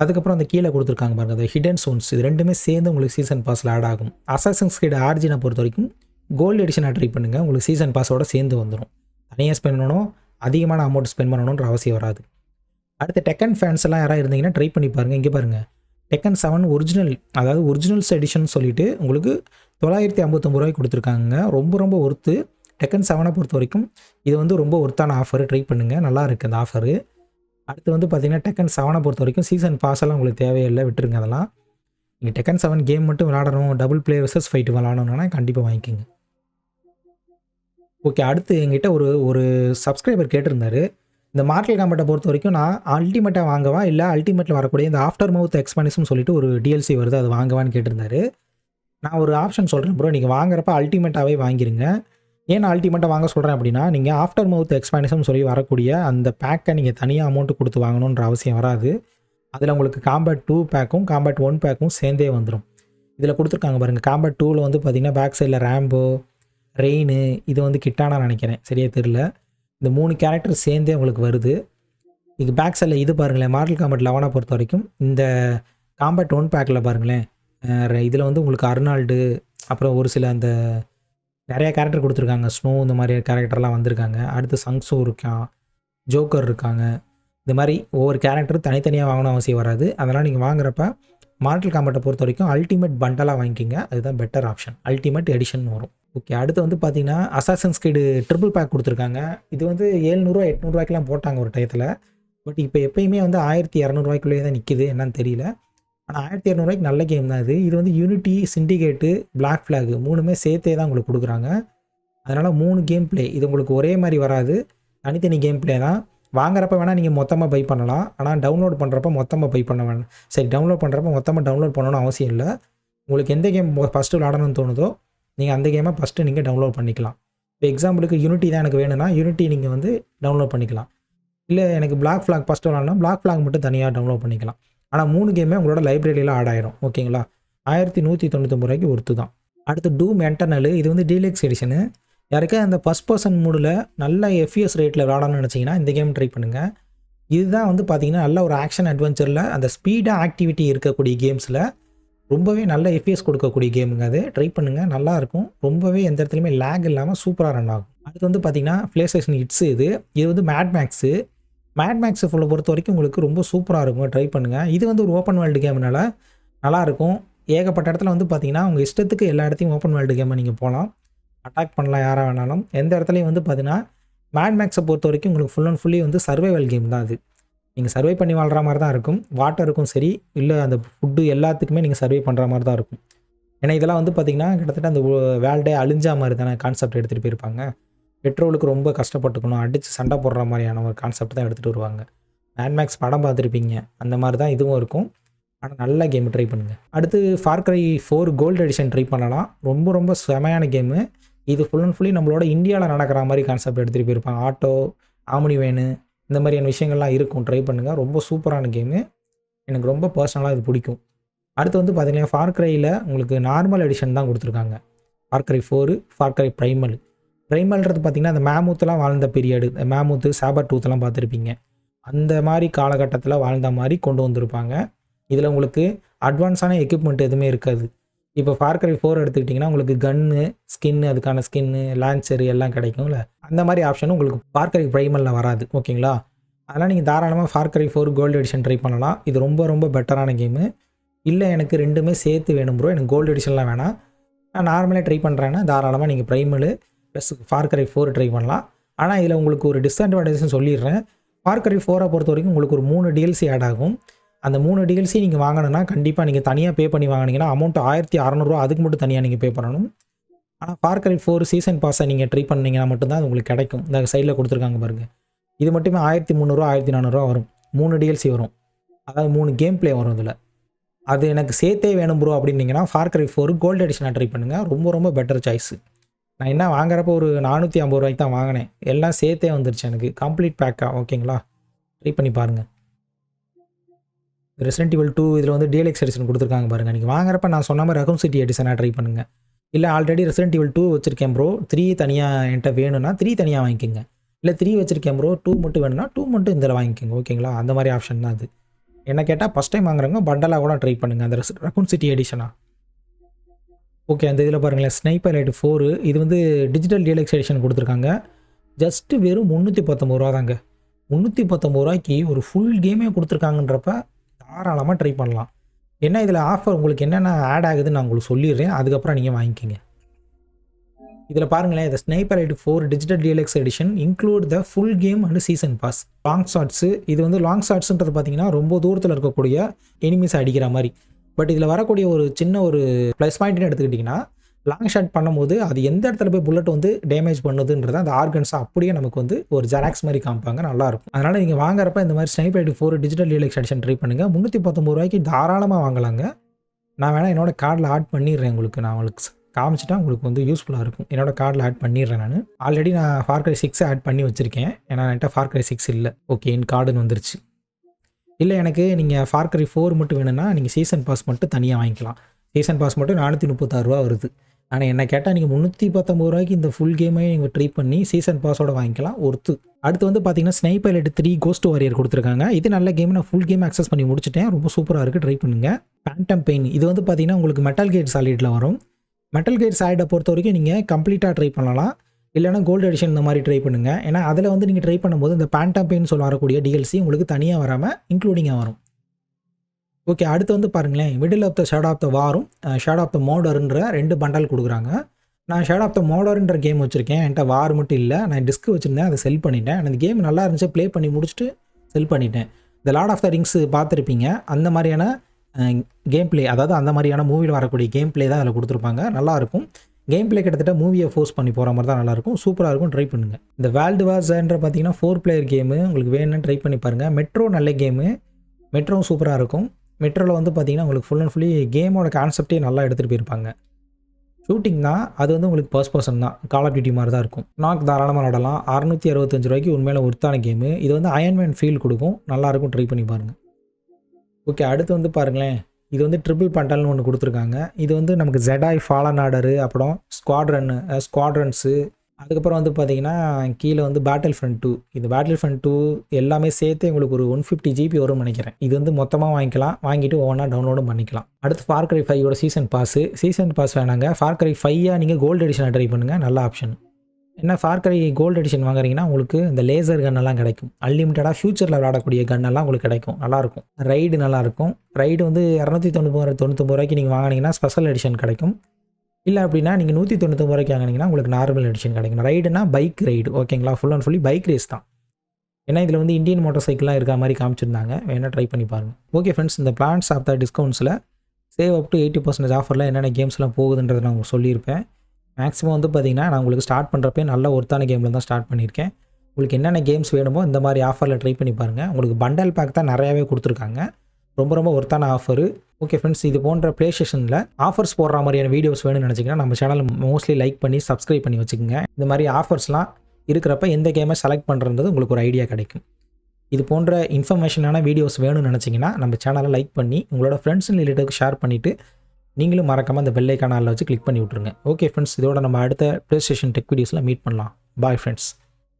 அதுக்கப்புறம் அந்த கீழே கொடுத்துருக்காங்க பாருங்கள் அந்த ஹிடன் சோன்ஸ் இது ரெண்டுமே சேர்ந்து உங்களுக்கு சீசன் பாஸில் ஆட் ஆகும். அசசன் ஸ்கீட் ஆர்ஜினை பொறுத்த வரைக்கும் கோல்டு எடிஷனாக ட்ரை பண்ணுங்கள் உங்களுக்கு சீசன் பாஸோட சேர்ந்து வந்துடும் தனியாக ஸ்பெண்ட் பண்ணணும். அதிகமான அமௌண்ட் ஸ்பெண்ட் பண்ணணுன்ற அவசியம் வராது. அடுத்து டெக்கன் ஃபேன்ஸ் எல்லாம் யாராவது இருந்தீங்கன்னா ட்ரை பண்ணி பாருங்கள் இங்கே பாருங்கள் டெக்கன் செவன் ஒரிஜினல் அதாவது ஒரிஜினல்ஸ் எடிஷன் சொல்லிட்டு உங்களுக்கு தொள்ளாயிரத்தி ஐம்பத்தொம்பது ரூபாய்க்கு கொடுத்துருக்காங்க. ரொம்ப ரொம்ப ஒர்த்து டெக்கன் செவனை பொறுத்த வரைக்கும் இது வந்து ரொம்ப ஒர்த்தான ஆஃபர் ட்ரை பண்ணுங்கள் நல்லா இருக்குது அந்த ஆஃபரு அடுத்து வந்து பார்த்தீங்கன்னா டெக்கன் செவனை பொறுத்த வரைக்கும் சீசன் பாஸ் எல்லாம் உங்களுக்கு தேவையில்லை விட்டுருங்க அதெல்லாம். நீங்கள் டெக்கன் செவன் கேம் மட்டும் விளாடணும் டபுள் பிளேயர் வர்சஸ் ஃபைட்டு விளாடணும்னா கண்டிப்பாக வாங்கிக்கோங்க. ஓகே அடுத்து எங்கிட்ட ஒரு ஒரு சப்ஸ்கிரைபர் கேட்டிருந்தாரு. இந்த மார்க்கெட் காம்பேட்டை பொறுத்த வரைக்கும் நான் அல்டிமேட்டாக வாங்கவா? இல்லை அல்டிமேட்டில் வரக்கூடிய இந்த ஆஃப்டர் மவுத் எக்ஸ்பானிஸ்னு சொல்லிட்டு ஒரு டிஎல்சி வருது அது வாங்கவான்னு கேட்டிருந்தாரு. நான் ஒரு ஆப்ஷன் சொல்கிறேன் ப்ரோ நீங்கள் வாங்குறப்ப அல்டிமேட்டாகவே வாங்கிருங்க. ஏன் அல்டிமேட்டாக வாங்க சொல்கிறேன் அப்படின்னா நீங்கள் ஆஃப்டர் மவுத் எக்ஸ்பானிஷன் சொல்லி வரக்கூடிய அந்த பேக்கை நீங்கள் தனியாக அமௌண்ட்டு கொடுத்து வாங்கணுன்ற அவசியம் வராது. அதில் உங்களுக்கு காம்பேட் டூ பேக்கும் காம்பேட் ஒன் பேக்கும் சேர்ந்தே வந்துடும் இதில் கொடுத்துருக்காங்க பாருங்கள் காம்பேட் டூவில் வந்து பார்த்திங்கன்னா பேக் சைடில் ரேம்போ ரெயின் இது வந்து கிட்டானா நினைக்கிறேன். சரியாக தெரில இந்த மூணு கேரக்டர் சேர்ந்தே உங்களுக்கு வருது. இது பேக் சைடில் இது பாருங்களேன். மார்டல் காம்பேட் லெவனை பொறுத்த வரைக்கும் இந்த காம்பேட் ஒன் பேக்கில் பாருங்களேன். இதில் வந்து உங்களுக்கு அர்னால்டு அப்புறம் ஒரு சில அந்த நிறைய கேரக்டர் கொடுத்துருக்காங்க. ஸ்னோ இந்த மாதிரி கேரக்டர்லாம் வந்திருக்காங்க. அடுத்து சங்ஸும் இருக்கான் ஜோக்கர் இருக்காங்க. இந்த மாதிரி ஒவ்வொரு கேரக்டரும் தனித்தனியாக வாங்கணும் அவசியம் வராது. அதெல்லாம் நீங்கள் வாங்குறப்ப மார்டல் காம்பேட்டை பொறுத்த வரைக்கும் அல்டிமேட் பண்டலாக வாங்கிக்கிங்க. அதுதான் பெட்டர் ஆப்ஷன் அல்டிமேட் எடிஷன் வரும். ஓகே அடுத்து வந்து பார்த்தீங்கன்னா அசாசன்ஸ் கைடு ட்ரிபிள் பேக் கொடுத்துருக்காங்க. இது வந்து ஏழ்நூறுவா எட்நூறுவாய்க்கெலாம் போட்டாங்க ஒரு டயத்தில் பட் இப்போ எப்பயுமே வந்து ஆயிரத்தி இரநூறுவாய்க்குள்ளேயே தான் நிற்கிது என்னன்னு தெரியல. ஆனால் ஆயிரத்தி இரநூறுவாய்க்கு நல்ல கேம் தான் இது. இது வந்து யூனிட்டி சிண்டிகேட்டு பிளாக் ஃப்ளாக் மூணுமே சேர்த்தே தான் உங்களுக்கு கொடுக்குறாங்க. அதனால் மூணு கேம் பிளே இது உங்களுக்கு ஒரே மாதிரி வராது. தனித்தனி கேம் பிளே தான். வாங்குறப்ப வேணால் நீங்கள் மொத்தமாக பை பண்ணலாம். ஆனால் டவுன்லோட் பண்ணுறப்ப மொத்தமாக பை பண்ண வேணாம். சரி டவுன்லோட் பண்ணுறப்ப மொத்தமாக டவுன்லோட் பண்ணணும்னு அவசியம் இல்லை. உங்களுக்கு எந்த கேம் ஃபஸ்ட்டு விளாடணும்னு தோணுதோ நீங்கள் அந்த கேமை ஃபஸ்ட்டு நீங்கள் டவுன்லோட் பண்ணிக்கலாம். இப்போ எக்ஸாம்பிளுக்கு யூனிட்டி தான் எனக்கு வேணும்னா யூனிட்டி நீங்கள் வந்து டவுன்லோட் பண்ணிக்கலாம். இல்லை எனக்கு பிளாக் ஃப்ளாக் ஃபஸ்ட்டு விளாட்னா பிளாக் ஃப்ளாக் மட்டும் தனியாக டவுன்லோட் பண்ணிக்கலாம். ஆனால் மூணு கேமே உங்களோட லைப்ரரியில் ஆட் ஆயிரும். ஓகேங்களா ஆயிரத்தி நூற்றி தொண்ணூத்தொம்பது ரூபாய்க்கு ஒருத்து தான் அடுத்து டூம் என்டர்னல் இது வந்து டீலக்ஸ் எடிஷனு யாருக்கா அந்த ஃபஸ்ட் பர்சன் மூடில் நல்ல எஃப்இஎஸ் ரேட்டில் விளாடணும்னு நினச்சிங்கன்னா இந்த கேம் ட்ரை பண்ணுங்கள் இதுதான் வந்து பார்த்தீங்கன்னா நல்ல ஒரு ஆக்ஷன் அட்வென்ச்சரில் அந்த ஸ்பீடாக ஆக்டிவிட்டி இருக்கக்கூடிய கேம்ஸில் ரொம்பவே நல்ல எஃப்இஎஸ் கொடுக்கக்கூடிய கேமுங்க அது. ட்ரை பண்ணுங்கள் நல்லாயிருக்கும் ரொம்பவே எந்த இடத்துலையுமே லேக் இல்லாமல் சூப்பராக ரன் ஆகும். அடுத்து வந்து பார்த்தீங்கன்னா ப்ளே ஸ்டேஷன் ஹிட்ஸ் இது. இது வந்து மேட் மேக்ஸு மேட் மேக்ஸ் ஃபுல்லை பொறுத்த வரைக்கும் உங்களுக்கு ரொம்ப சூப்பராக இருக்கும். ட்ரை பண்ணுங்கள் இது வந்து ஒரு ஓப்பன் வேர்ல்டு கேம்னால நல்லாயிருக்கும் ஏகப்பட்ட இடத்துல வந்து பார்த்திங்கன்னா உங்கள் இஷ்டத்துக்கு எல்லா இடத்தையும் ஓப்பன் வேர்ல்டு கேமை நீங்கள் போகலாம் அட்டாக் பண்ணலாம் யாராக வேணாலும். எந்த இடத்துலையும் வந்து பார்த்தீங்கன்னா மேட் மேக்ஸை பொறுத்த வரைக்கும் உங்களுக்கு ஃபுல் அண்ட் ஃபுல்லி வந்து சர்வைவல் கேம் தான் அது. நீங்கள் சர்வை பண்ணி வாழ்கிற மாதிரி தான் இருக்கும். வாட்டருக்கும் சரி இல்லை அந்த ஃபுட்டு எல்லாத்துக்குமே நீங்கள் சர்வை பண்ணுற மாதிரி தான் இருக்கும். ஏன்னா இதெல்லாம் வந்து பார்த்திங்கன்னா கிட்டத்தட்ட அந்த வேல்டே அழிஞ்சா மாதிரி தானே கான்செப்ட் எடுத்துகிட்டு போயிருப்பாங்க. பெட்ரோலுக்கு ரொம்ப கஷ்டப்பட்டுக்கணும். அடித்து சண்டை போடுற மாதிரியான ஒரு கான்செப்ட் தான் எடுத்துகிட்டு வருவாங்க. மேட்மேக்ஸ் படம் பார்த்துருப்பீங்க. அந்த மாதிரி தான் இதுவும் இருக்கும். ஆனால் நல்ல கேம் ட்ரை பண்ணுங்கள் அடுத்து Far Cry four gold edition try பண்ணலாம். ரொம்ப ரொம்ப செமையான கேமு இது ஃபுல் அண்ட் ஃபுல்லி நம்மளோட இந்தியாவில் நடக்கிற மாதிரி கான்செப்ட் எடுத்துகிட்டு போயிருப்பாங்க. ஆட்டோ ஆமணி வேனு இந்த மாதிரியான விஷயங்கள்லாம் இருக்கும். ட்ரை பண்ணுங்கள் ரொம்ப சூப்பரான கேமு எனக்கு ரொம்ப பர்சனலாக இது பிடிக்கும். அடுத்து வந்து பார்த்தீங்கன்னா ஃபார்க்ரையில் உங்களுக்கு நார்மல் எடிஷன் தான் கொடுத்துருக்காங்க. Far Cry four Far Cry Primal ப்ரைமல்ன்றது பார்த்திங்கன்னா அந்த மேமூத்தெலாம் வாழ்ந்த பீரியடு மேமூத்து சாபர் டூத்தெல்லாம் பார்த்துருப்பீங்க. அந்த மாதிரி காலகட்டத்தில் வாழ்ந்த மாதிரி கொண்டு வந்திருப்பாங்க. இதில் உங்களுக்கு அட்வான்ஸான எக்யூப்மெண்ட் எதுவுமே இருக்காது. இப்போ ஃபார்க்கரை ஃபோர் எடுத்துக்கிட்டிங்கன்னா உங்களுக்கு கன்னு ஸ்கின்னு அதுக்கான ஸ்கின்னு லான்ச்சர் எல்லாம் கிடைக்கும்ல. அந்த மாதிரி ஆப்ஷன் உங்களுக்கு ஃபார்க்கரை ப்ரைமலில் வராது ஓகேங்களா? அதெல்லாம் நீங்கள் தாராளமாக Far Cry four gold edition try பண்ணலாம். இது ரொம்ப ரொம்ப பெட்டரான கேமு இல்லை எனக்கு ரெண்டுமே சேர்த்து வேணும் ப்ரோ எனக்கு கோல்டு எடிஷன்லாம் வேணாம். நான் நார்மலாக ட்ரை பண்ணுறேன்னா தாராளமாக நீங்கள் Primal plus Far Cry four try பண்ணலாம். ஆனால் இதில் உங்களுக்கு ஒரு டிஸ்அட்வான்டேஜ்னு சொல்லிடுறேன். ஃபார்க்கரை ஃபோரை பொறுத்த வரைக்கும் உங்களுக்கு ஒரு மூணு டிஎல்சி ஆட் ஆகும். அந்த மூணு டிஎல்சி நீங்கள் வாங்கணும்னா கண்டிப்பாக நீங்கள் தனியாக பே பண்ணி வாங்கினீங்கன்னா அமௌண்ட் ஆயிரத்தி அறநூறுவா அதுக்கு மட்டும் தனியாக நீங்கள் பே பண்ணணும். ஆனால் ஃபார்க்கரை ஃபோர் சீசன் பாஸை நீங்கள் ட்ரை பண்ணிங்கன்னா மட்டும்தான் அது உங்களுக்கு கிடைக்கும். இந்த சைடில் கொடுத்துருக்காங்க பாருங்கள் இது மட்டுமே ஆயிரத்தி முந்நூறுரூவா ஆயிரத்தி நானூறுரூவா வரும். மூணு டிஎல்சி வரும். அதாவது மூணு கேம் ப்ளே வரும் இதில் அது எனக்கு சேர்த்தே வேணும் ப்ரோ அப்படின்னீங்கன்னா ஃபார்க்கரை ஃபோர் கோல்டு எடிஷனாக ட்ரை பண்ணுங்கள் ரொம்ப ரொம்ப பெட்டர் சாய்ஸ் நான் என்ன வாங்குறப்போ ஒரு நானூற்றி ஐம்பது ரூபாய்க்கு தான் வாங்கினேன். எல்லாம் சேர்த்தே வந்துருச்சு எனக்கு. கம்ப்ளீட் பேக்கா ஓகேங்களா ட்ரை பண்ணி பாருங்கள் ரெசிடென்ட் இவல் டூ இதில் வந்து டிஎல்எக்ஸ் எடிஷன் கொடுத்துருக்காங்க பாருங்கள் நீங்கள் வாங்குறப்ப நான் சொன்ன மாதிரி ரகம் சிட்டி எடிஷனாக ட்ரை பண்ணுங்கள் இல்லை ஆல்ரெடி ரெசிடென்ட் இவல் டூ வச்சுருக்கேன் ப்ரோ த்ரீ தனியாக என்கிட்ட வேணும்னா த்ரீ தனியாக வாங்கிக்கோங்க. இல்லை த்ரீ வச்சுருக்கேன் ப்ரோ டூ மட்டும் வேணும்னா டூ மட்டும் இதில் வாங்கிக்கோங்க ஓகேங்களா அந்த மாதிரி ஆப்ஷன் தான் அது. என்ன கேட்டால் ஃபஸ்ட் டைம் வாங்குறவங்க பண்டலாக கூட ட்ரை பண்ணுங்கள் அந்த ரகுன் சிட்டி எடிஷனா ஓகே அந்த இதில் பாருங்களேன். ஸ்னைப்பர் லைட் ஃபோரு இது வந்து டிஜிட்டல் டிஎல்எக்ஸ் எடிஷன் கொடுத்துருக்காங்க. ஜஸ்ட்டு வெறும் முந்நூற்றி பத்தொம்பது ரூபா தாங்க முந்நூற்றி பத்தொம்பது ரூபாய்க்கு ஒரு ஃபுல் கேமே கொடுத்துருக்காங்கன்றப்ப தாராளமாக ட்ரை பண்ணலாம். ஏன்னா இதில் ஆஃபர் உங்களுக்கு என்னென்ன ஆட் ஆகுதுன்னு நான் உங்களுக்கு சொல்லிடுறேன். அதுக்கப்புறம் நீங்கள் வாங்கிக்கோங்க. இதில் பாருங்களேன் இந்த Sniper Elite four digital DLX edition include the full game and season pass long shots இது வந்து லாங் ஷாட்ஸுன்றது பார்த்தீங்கன்னா ரொம்ப தூரத்தில் இருக்கக்கூடிய எனிமீஸ் அடிக்கிற மாதிரி. பட் இதில் வரக்கூடிய ஒரு சின்ன ஒரு ப்ளஸ் பாயிண்ட்னு எடுத்துக்கிட்டிங்கன்னா லாங் ஷாட் பண்ணும்போது அது எந்த இடத்துல போய் புல்லட் வந்து டேமேஜ் பண்ணுதுன்றது அந்த ஆர்கன்ஸை அப்படியே நமக்கு வந்து ஒரு ஜெராக்ஸ் மாதிரி காமிப்பாங்க நல்லாயிருக்கும். அதனால் நீங்கள் வாங்குறப்ப இந்த மாதிரி Sniper Elite four digital DLX edition try பண்ணுங்கள் முந்நூற்றி பத்தொம்பது ரூபாய்க்கு தாராளமாக வாங்கலாங்க. நான் வேணால் என்னோட கார்டில் ஆட் பண்ணிடுறேன் உங்களுக்கு. நான் உங்களுக்கு காமிச்சிட்டா உங்களுக்கு வந்து யூஸ்ஃபுல்லாக இருக்கும். என்னோட கார்டில் ஆட் பண்ணிடுறேன் நான். ஆல்ரெடி நான் ஃபார்க்ரை சிக்ஸ் ஆட் பண்ணி வச்சுருக்கேன். ஏன்னா என்கிட்ட ஃபார்க்ரை சிக்ஸ் இல்லை. ஓகே என் கார்டுன்னு வந்துருச்சு. இல்லை எனக்கு நீங்கள் ஃபார்க்ரை ஃபோர் மட்டும் வேணும்னா நீங்கள் சீசன் பாஸ் மட்டும் தனியாக வாங்கிக்கலாம். சீசன் பாஸ் மட்டும் நானூற்றி முப்பத்தாறு ரூபா வருது. ஆனால் என்ன கேட்டால் நீங்கள் முந்நூற்றி பத்தொம்பது ரூபாய்க்கு இந்த ஃபுல் கேமே நீங்கள் ட்ரை பண்ணி சீசன் பாஸோட வாங்கிக்கலாம். ஒருத்து. அடுத்து வந்து பார்த்தீங்கன்னா Sniper pilot three Ghost Warrior கொடுத்துருக்காங்க. இது நல்ல கேம் நான் ஃபுல் கேம் அக்சஸ் பண்ணி முடிச்சிட்டேன். ரொம்ப சூப்பராக இருக்குது ட்ரை பண்ணுங்கள் பேண்டம் பெயின் இது வந்து பார்த்தீங்கன்னா உங்களுக்கு மெட்டல் கேட் சாலிடில் வரும். மெட்டல் கேட் சாலிடை பொறுத்த வரைக்கும் நீங்கள் கம்ப்ளீட்டாக ட்ரை பண்ணலாம். இல்லைனா கோல்டு எடிஷன் இந்த மாதிரி ட்ரை பண்ணுங்கள் ஏன்னா அதில் வந்து நீங்கள் ட்ரை பண்ணும்போது இந்த பேண்டம் பெயின் சொல்ல வரக்கூடிய டிஎல்சி உங்களுக்கு தனியாக வராமல் இன்க்ளூடிங்காக வரும். ஓகே அடுத்து வந்து பாருங்களேன். Middle of the Shadow of the வாரும் ஷேட் ஆஃப் த மோடர்ன்ற ரெண்டு பண்டல் கொடுக்குறாங்க. நான் ஷேட் ஆஃப் த மோடர்ன்ற கேம் வச்சுருக்கேன். என்கிட்ட வார் மட்டும் இல்லை. நான் டிஸ்க் வச்சுருந்தேன். அதை செல் பண்ணிட்டேன். அந்த கேம் நல்லா இருந்துச்சு. ப்ளே பண்ணி முடிச்சுட்டு செல் பண்ணிட்டேன். இந்த லார்ட் ஆஃப் த ரிங்ஸ் பார்த்துருப்பீங்க. அந்த மாதிரியான கேம் பிளே அதாவது அந்த மாதிரியான மூவியில் வரக்கூடிய கேம் பிளே தான் அதில் கொடுத்துருப்பாங்க. நல்லாயிருக்கும் கேம் பிளே கிட்டத்தட்ட மூவியை ஃபோர்ஸ் பண்ணி போகிற மாதிரி தான் நல்லாயிருக்கும் சூப்பராக இருக்கும். ட்ரை பண்ணுங்கள் இந்த வேர்ல்டு வார்ஸ்ன்ற பார்த்தீங்கன்னா ஃபோர் பிளேயர் கேமு உங்களுக்கு வேணும்னு ட்ரை பண்ணி பாருங்கள் மெட்ரோ நல்ல கேமு மெட்ரோவும் சூப்பராக இருக்கும். மெட்ரோவில் வந்து பார்த்தீங்கன்னா உங்களுக்கு ஃபுல் அண்ட் ஃபுல்லி கேமோட கான்செப்டே நல்லா எடுத்துகிட்டு போயிருப்பாங்க. ஷூட்டிங் தான் அது வந்து உங்களுக்கு பர்ஸ் பர்சன் தான். கால் ஆஃப் டியூட்டி மாதிரி தான் இருக்கும். நாக் தாராளமாக விளாடலாம் அறநூற்றி அறுபத்தஞ்சு ரூபாய்க்கு உண்மையில ஒருத்தான கேமு இது வந்து அயன்மேன் ஃபீல் கொடுக்கும். நல்லாயிருக்கும் ட்ரை பண்ணி பாருங்கள் ஓகே அடுத்து வந்து பாருங்களேன். இது வந்து ட்ரிபிள் பண்டல்னு ஒன்று கொடுத்துருக்காங்க. இது வந்து நமக்கு ஜெடாய் ஃபாலன் ஆர்டரு அப்புறம் ஸ்குவாட்ரன்னு ஸ்குவாட்ரன்ஸு அதுக்கப்புறம் வந்து பார்த்தீங்கன்னா கீழே வந்து பேட்டில் ஃப்ரண்ட் டூ இது பேட்டில் ஃப்ரண்ட் டூ எல்லாமே சேர்த்து உங்களுக்கு ஒரு ஒன் ஃபிஃப்டி ஜிபி வரும்னு நினைக்கிறேன். இது வந்து மொத்தமாக வாங்கிக்கலாம். வாங்கிட்டு ஒவ்வொன்றா டவுன்லோடும் பண்ணிக்கலாம். அடுத்து ஃபார்க்கரை ஃபைவோட சீசன் பாஸு சீசன் பாஸ் வேணாங்க. ஃபார்கரை ஃபையாக நீங்கள் கோல்டு எடிஷனை ட்ரை பண்ணுங்கள் நல்ல ஆப்ஷன் என்ன ஃபார்க்கரை கோல்டு எடிஷன் வாங்குறீங்கன்னா உங்களுக்கு இந்த லேசர் கன்னெல்லாம் கிடைக்கும். அன்லிமிட்டடாக ஃபியூச்சரில் விளாடக்கூடிய கன்னெல்லாம் உங்களுக்கு கிடைக்கும். நல்லாயிருக்கும் ரைடு நல்லாயிருக்கும் ரைடு வந்து இரநூத்தி தொண்ணூறு தொண்ணூத்தொம்பது ரூபாய்க்கு நீங்கள் வாங்கினீங்கன்னா ஸ்பெஷல் எடிஷன் கிடைக்கும். இல்லை அப்படின்னா நீங்கள் நூற்றி தொண்ணூத்தொம்பது ரூபாய்க்கு வாங்கினீங்கன்னா உங்களுக்கு நார்மல் எடிஷன் கிடைக்கும். ரைடுனா பைக் ரைடு ஓகேங்களா full and fully bike race தான். ஏன்னா இதில் வந்து இந்தியன் மோட்டார் சைக்கிளாக இருக்க மாதிரி காமிச்சிருந்தாங்க. வேணால் ட்ரை பண்ணி பாருங்கள் ஓகே ஃப்ரெண்ட்ஸ் இந்த plans of the டிஸ்கவுண்ட்ஸில் save up to eighty percentage ஆஃபரில் என்னென்ன கேம்ஸ்லாம் போகுதுன்றதை நான் உங்களுக்கு சொல்லியிருப்பேன். மேக்ஸிமம் வந்து பார்த்தீங்கன்னா நான் உங்களுக்கு ஸ்டார்ட் பண்ணுறப்பே நல்ல ஒருத்தான கேமில் தான் ஸ்டார்ட் பண்ணியிருக்கேன். உங்களுக்கு என்னென்ன கேம்ஸ் வேணுமோ இந்த மாதிரி ஆஃபரில் ட்ரை பண்ணி பாருங்கள் உங்களுக்கு பண்டல் பேக் தான் நிறையாவே கொடுத்துருக்காங்க. ரொம்ப ரொம்ப ஒர்த்தான ஆஃபரு ஓகே ஃப்ரெண்ட்ஸ் இது போன்ற ப்ளே ஸ்டேஷனில் ஆஃபர்ஸ் போடுற மாதிரியான வீடியோஸ் வேணும்னு நினச்சிங்கன்னா நம்ம சேனல் மோஸ்ட்லி லைக் பண்ணி சப்ஸ்கிரைப் பண்ணி வச்சுக்கோங்க. இந்த மாதிரி ஆஃபர்ஸ்லாம் இருக்கிறப்ப எந்த கேமை செலக்ட் பண்ணுறது உங்களுக்கு ஒரு ஐடியா கிடைக்கும். இது போன்ற இன்ஃபர்மேஷனான வீடியோஸ் வேணும்னு நினச்சிங்கன்னா நம்ம சேனலை லைக் பண்ணி உங்களோட ஃப்ரெண்ட்ஸ் அண்ட் ரிலேட்டிவ்க்கு ஷேர் பண்ணிவிட்டு நீங்களும் மறக்காமல் அந்த கனாலில் வச்சு கிளிக் பண்ணி விட்ருங்க ஓகே ஃப்ரெண்ட்ஸ் இதோட நம்ம அடுத்த ப்ளே ஸ்டேஷன் டெக் வீடியோஸில் மீட் பண்ணலாம். Bye friends